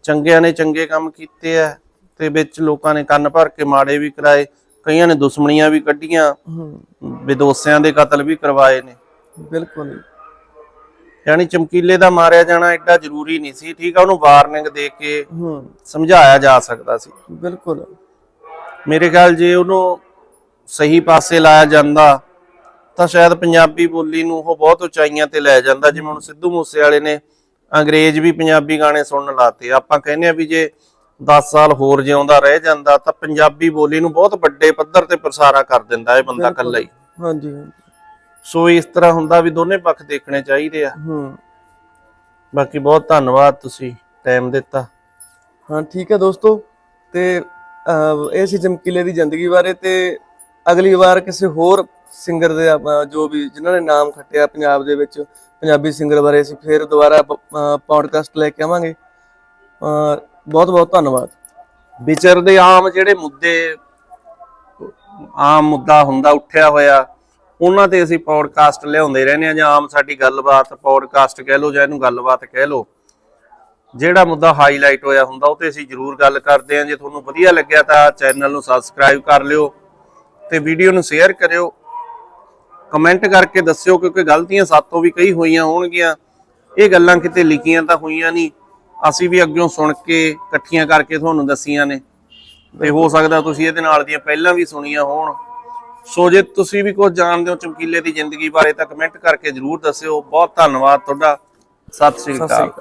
ਚੰਗਿਆਂ ਨੇ ਚੰਗੇ ਕੰਮ ਕੀਤੇ ਆ ਤੇ ਵਿੱਚ ਲੋਕਾਂ ਨੇ ਕੰਨ ਭਰ ਕੇ ਮਾੜੇ ਵੀ ਕਰਾਏ ਕਈਆਂ ਨੇ ਦੁਸ਼ਮਣੀਆਂ ਵੀ ਕੱਢੀਆਂ ਵਿਦੋਸਿਆਂ ਦੇ ਕਤਲ ਵੀ ਕਰਵਾਏ ਨੇ। ਬਿਲਕੁਲ। ਯਾਨੀ ਚਮਕੀਲੇ ਦਾ ਮਾਰਿਆ ਜਾਣਾ ਐਡਾ ਜ਼ਰੂਰੀ ਨਹੀਂ ਸੀ ਠੀਕ ਆ ਉਹਨੂੰ ਵਾਰਨਿੰਗ ਦੇ ਕੇ ਸਮਝਾਇਆ ਜਾ ਸਕਦਾ ਸੀ। ਬਿਲਕੁਲ। ਮੇਰੇ ਖਿਆਲ ਜੇ ਉਹਨੂੰ ਸਹੀ ਪਾਸੇ ਲਾਇਆ ਜਾਂਦਾ ਤਾਂ ਸ਼ਾਇਦ ਪੰਜਾਬੀ ਬੋਲੀ ਨੂੰ ਉਹ ਬਹੁਤ ਉਚਾਈਆਂ ਤੇ ਲੈ ਜਾਂਦਾ ਜਿਵੇਂ ਹੁਣ ਸਿੱਧੂ ਮੂਸੇ ਵਾਲੇ ਨੇ ਅੰਗਰੇਜ਼ ਵੀ ਪੰਜਾਬੀ ਗਾਣੇ ਸੁਣਨ ਲਾਤੇ। ਆਪਾਂ ਕਹਿੰਦੇ ਆ ਵੀ ਜੇ 10 ਸਾਲ ਹੋਰ ਜਿਉਂਦਾ ਰਹਿ ਜਾਂਦਾ ਤਾਂ ਪੰਜਾਬੀ ਬੋਲੀ ਨੂੰ ਬਹੁਤ ਵੱਡੇ ਪੱਧਰ ਤੇ ਪ੍ਰਸਾਰਾ ਕਰ ਦਿੰਦਾ ਇਹ ਬੰਦਾ ਇਕੱਲਾ ਹੀ। ਹਾਂਜੀ। ਸੋ ਇਸ ਤਰ੍ਹਾਂ ਹੁੰਦਾ ਵੀ ਦੋਨੇ ਪੱਖ ਦੇਖਣੇ ਚਾਹੀਦੇ ਆ। ਹੂੰ। ਬਾਕੀ ਬਹੁਤ ਧੰਨਵਾਦ ਤੁਸੀਂ ਟਾਈਮ ਦਿੱਤਾ। ਹਾਂ ਠੀਕ ਹੈ ਦੋਸਤੋ। ਤੇ ਇਹ ਸੀ ਚਮਕੀਲੇ ਦੀ ਜ਼ਿੰਦਗੀ ਬਾਰੇ ਤੇ ਅਗਲੀ ਵਾਰ ਕਿਸੇ ਹੋਰ ਸਿੰਗਰ ਦੇ ਜੋ ਵੀ ਜਿਨ੍ਹਾਂ ਨੇ ਨਾਮ ਖੱਟਿਆ ਪੰਜਾਬ ਦੇ ਵਿੱਚ ਪੰਜਾਬੀ ਸਿੰਗਰ ਬਾਰੇ ਅਸੀਂ ਫੇਰ ਦੁਬਾਰਾ ਪੌਡਕਾਸਟ ਲੈ ਕੇ ਆਵਾਂਗੇ। ਬਹੁਤ ਬਹੁਤ ਧੰਨਵਾਦ। ਵਿਚਰਦੇ ਆਮ ਜਿਹੜੇ ਮੁੱਦੇ, ਆਮ ਮੁੱਦਾ ਹੁੰਦਾ, ਉੱਠਿਆ ਹੋਇਆ, ਉਹਨਾਂ ਤੇ ਅਸੀਂ ਪੌਡਕਾਸਟ ਲਿਆਉਂਦੇ ਰਹਿੰਦੇ ਆ ਜਾਂ ਆਮ ਸਾਡੀ ਗੱਲਬਾਤ ਪੌਡਕਾਸਟ ਕਹਿ ਲਓ ਜਾਂ ਇਹਨੂੰ ਗੱਲਬਾਤ ਕਹਿ ਲਓ। ਜਿਹੜਾ ਮੁੱਦਾ ਹਾਈਲਾਈਟ ਹੋਇਆ ਹੁੰਦਾ, ਉਹ ਤੇ ਅਸੀਂ ਜ਼ਰੂਰ ਗੱਲ ਕਰਦੇ ਆ ਜੇ ਤੁਹਾਨੂੰ ਵਧੀਆ ਲੱਗਿਆ ਤਾਂ ਚੈਨਲ ਨੂੰ ਸਬਸਕ੍ਰਾਈਬ ਕਰ ਲਿਓ ਤੇ ਵੀਡੀਓ ਨੂੰ ਸ਼ੇਅਰ ਕਰਿਓ। ਕਮੈਂਟ ਕਰਕੇ ਦੱਸਿਓ ਕਿਉਂਕਿ ਗਲਤੀਆਂ ਸਾਤੋਂ ਵੀ ਕਈ ਹੋਈਆਂ ਹੋਣਗੀਆਂ। ਇਹ ਗੱਲਾਂ ਕਿਤੇ ਲਿਖੀਆਂ ਤਾਂ ਹੋਈਆਂ ਨਹੀਂ। ਅਸੀਂ ਵੀ ਅੱਗਿਓਂ ਸੁਣ ਕੇ ਇਕੱਠੀਆਂ ਕਰਕੇ ਤੁਹਾਨੂੰ ਦੱਸੀਆਂ ਨੇ। ਤੇ ਹੋ ਸਕਦਾ ਤੁਸੀਂ ਇਹਦੇ ਨਾਲ ਦੀਆਂ ਪਹਿਲਾਂ ਵੀ ਸੁਣੀਆਂ ਹੋਣ। ਸੋ ਜੇ ਤੁਸੀਂ ਵੀ ਕੁਝ ਜਾਣਦੇ ਹੋ ਚਮਕੀਲੇ ਦੀ ਜ਼ਿੰਦਗੀ ਬਾਰੇ ਤਾਂ ਕਮੈਂਟ ਕਰਕੇ ਜਰੂਰ ਦੱਸਿਓ। ਬਹੁਤ ਧੰਨਵਾਦ ਤੁਹਾਡਾ। ਸਤਿ ਸ੍ਰੀ ਅਕਾਲ।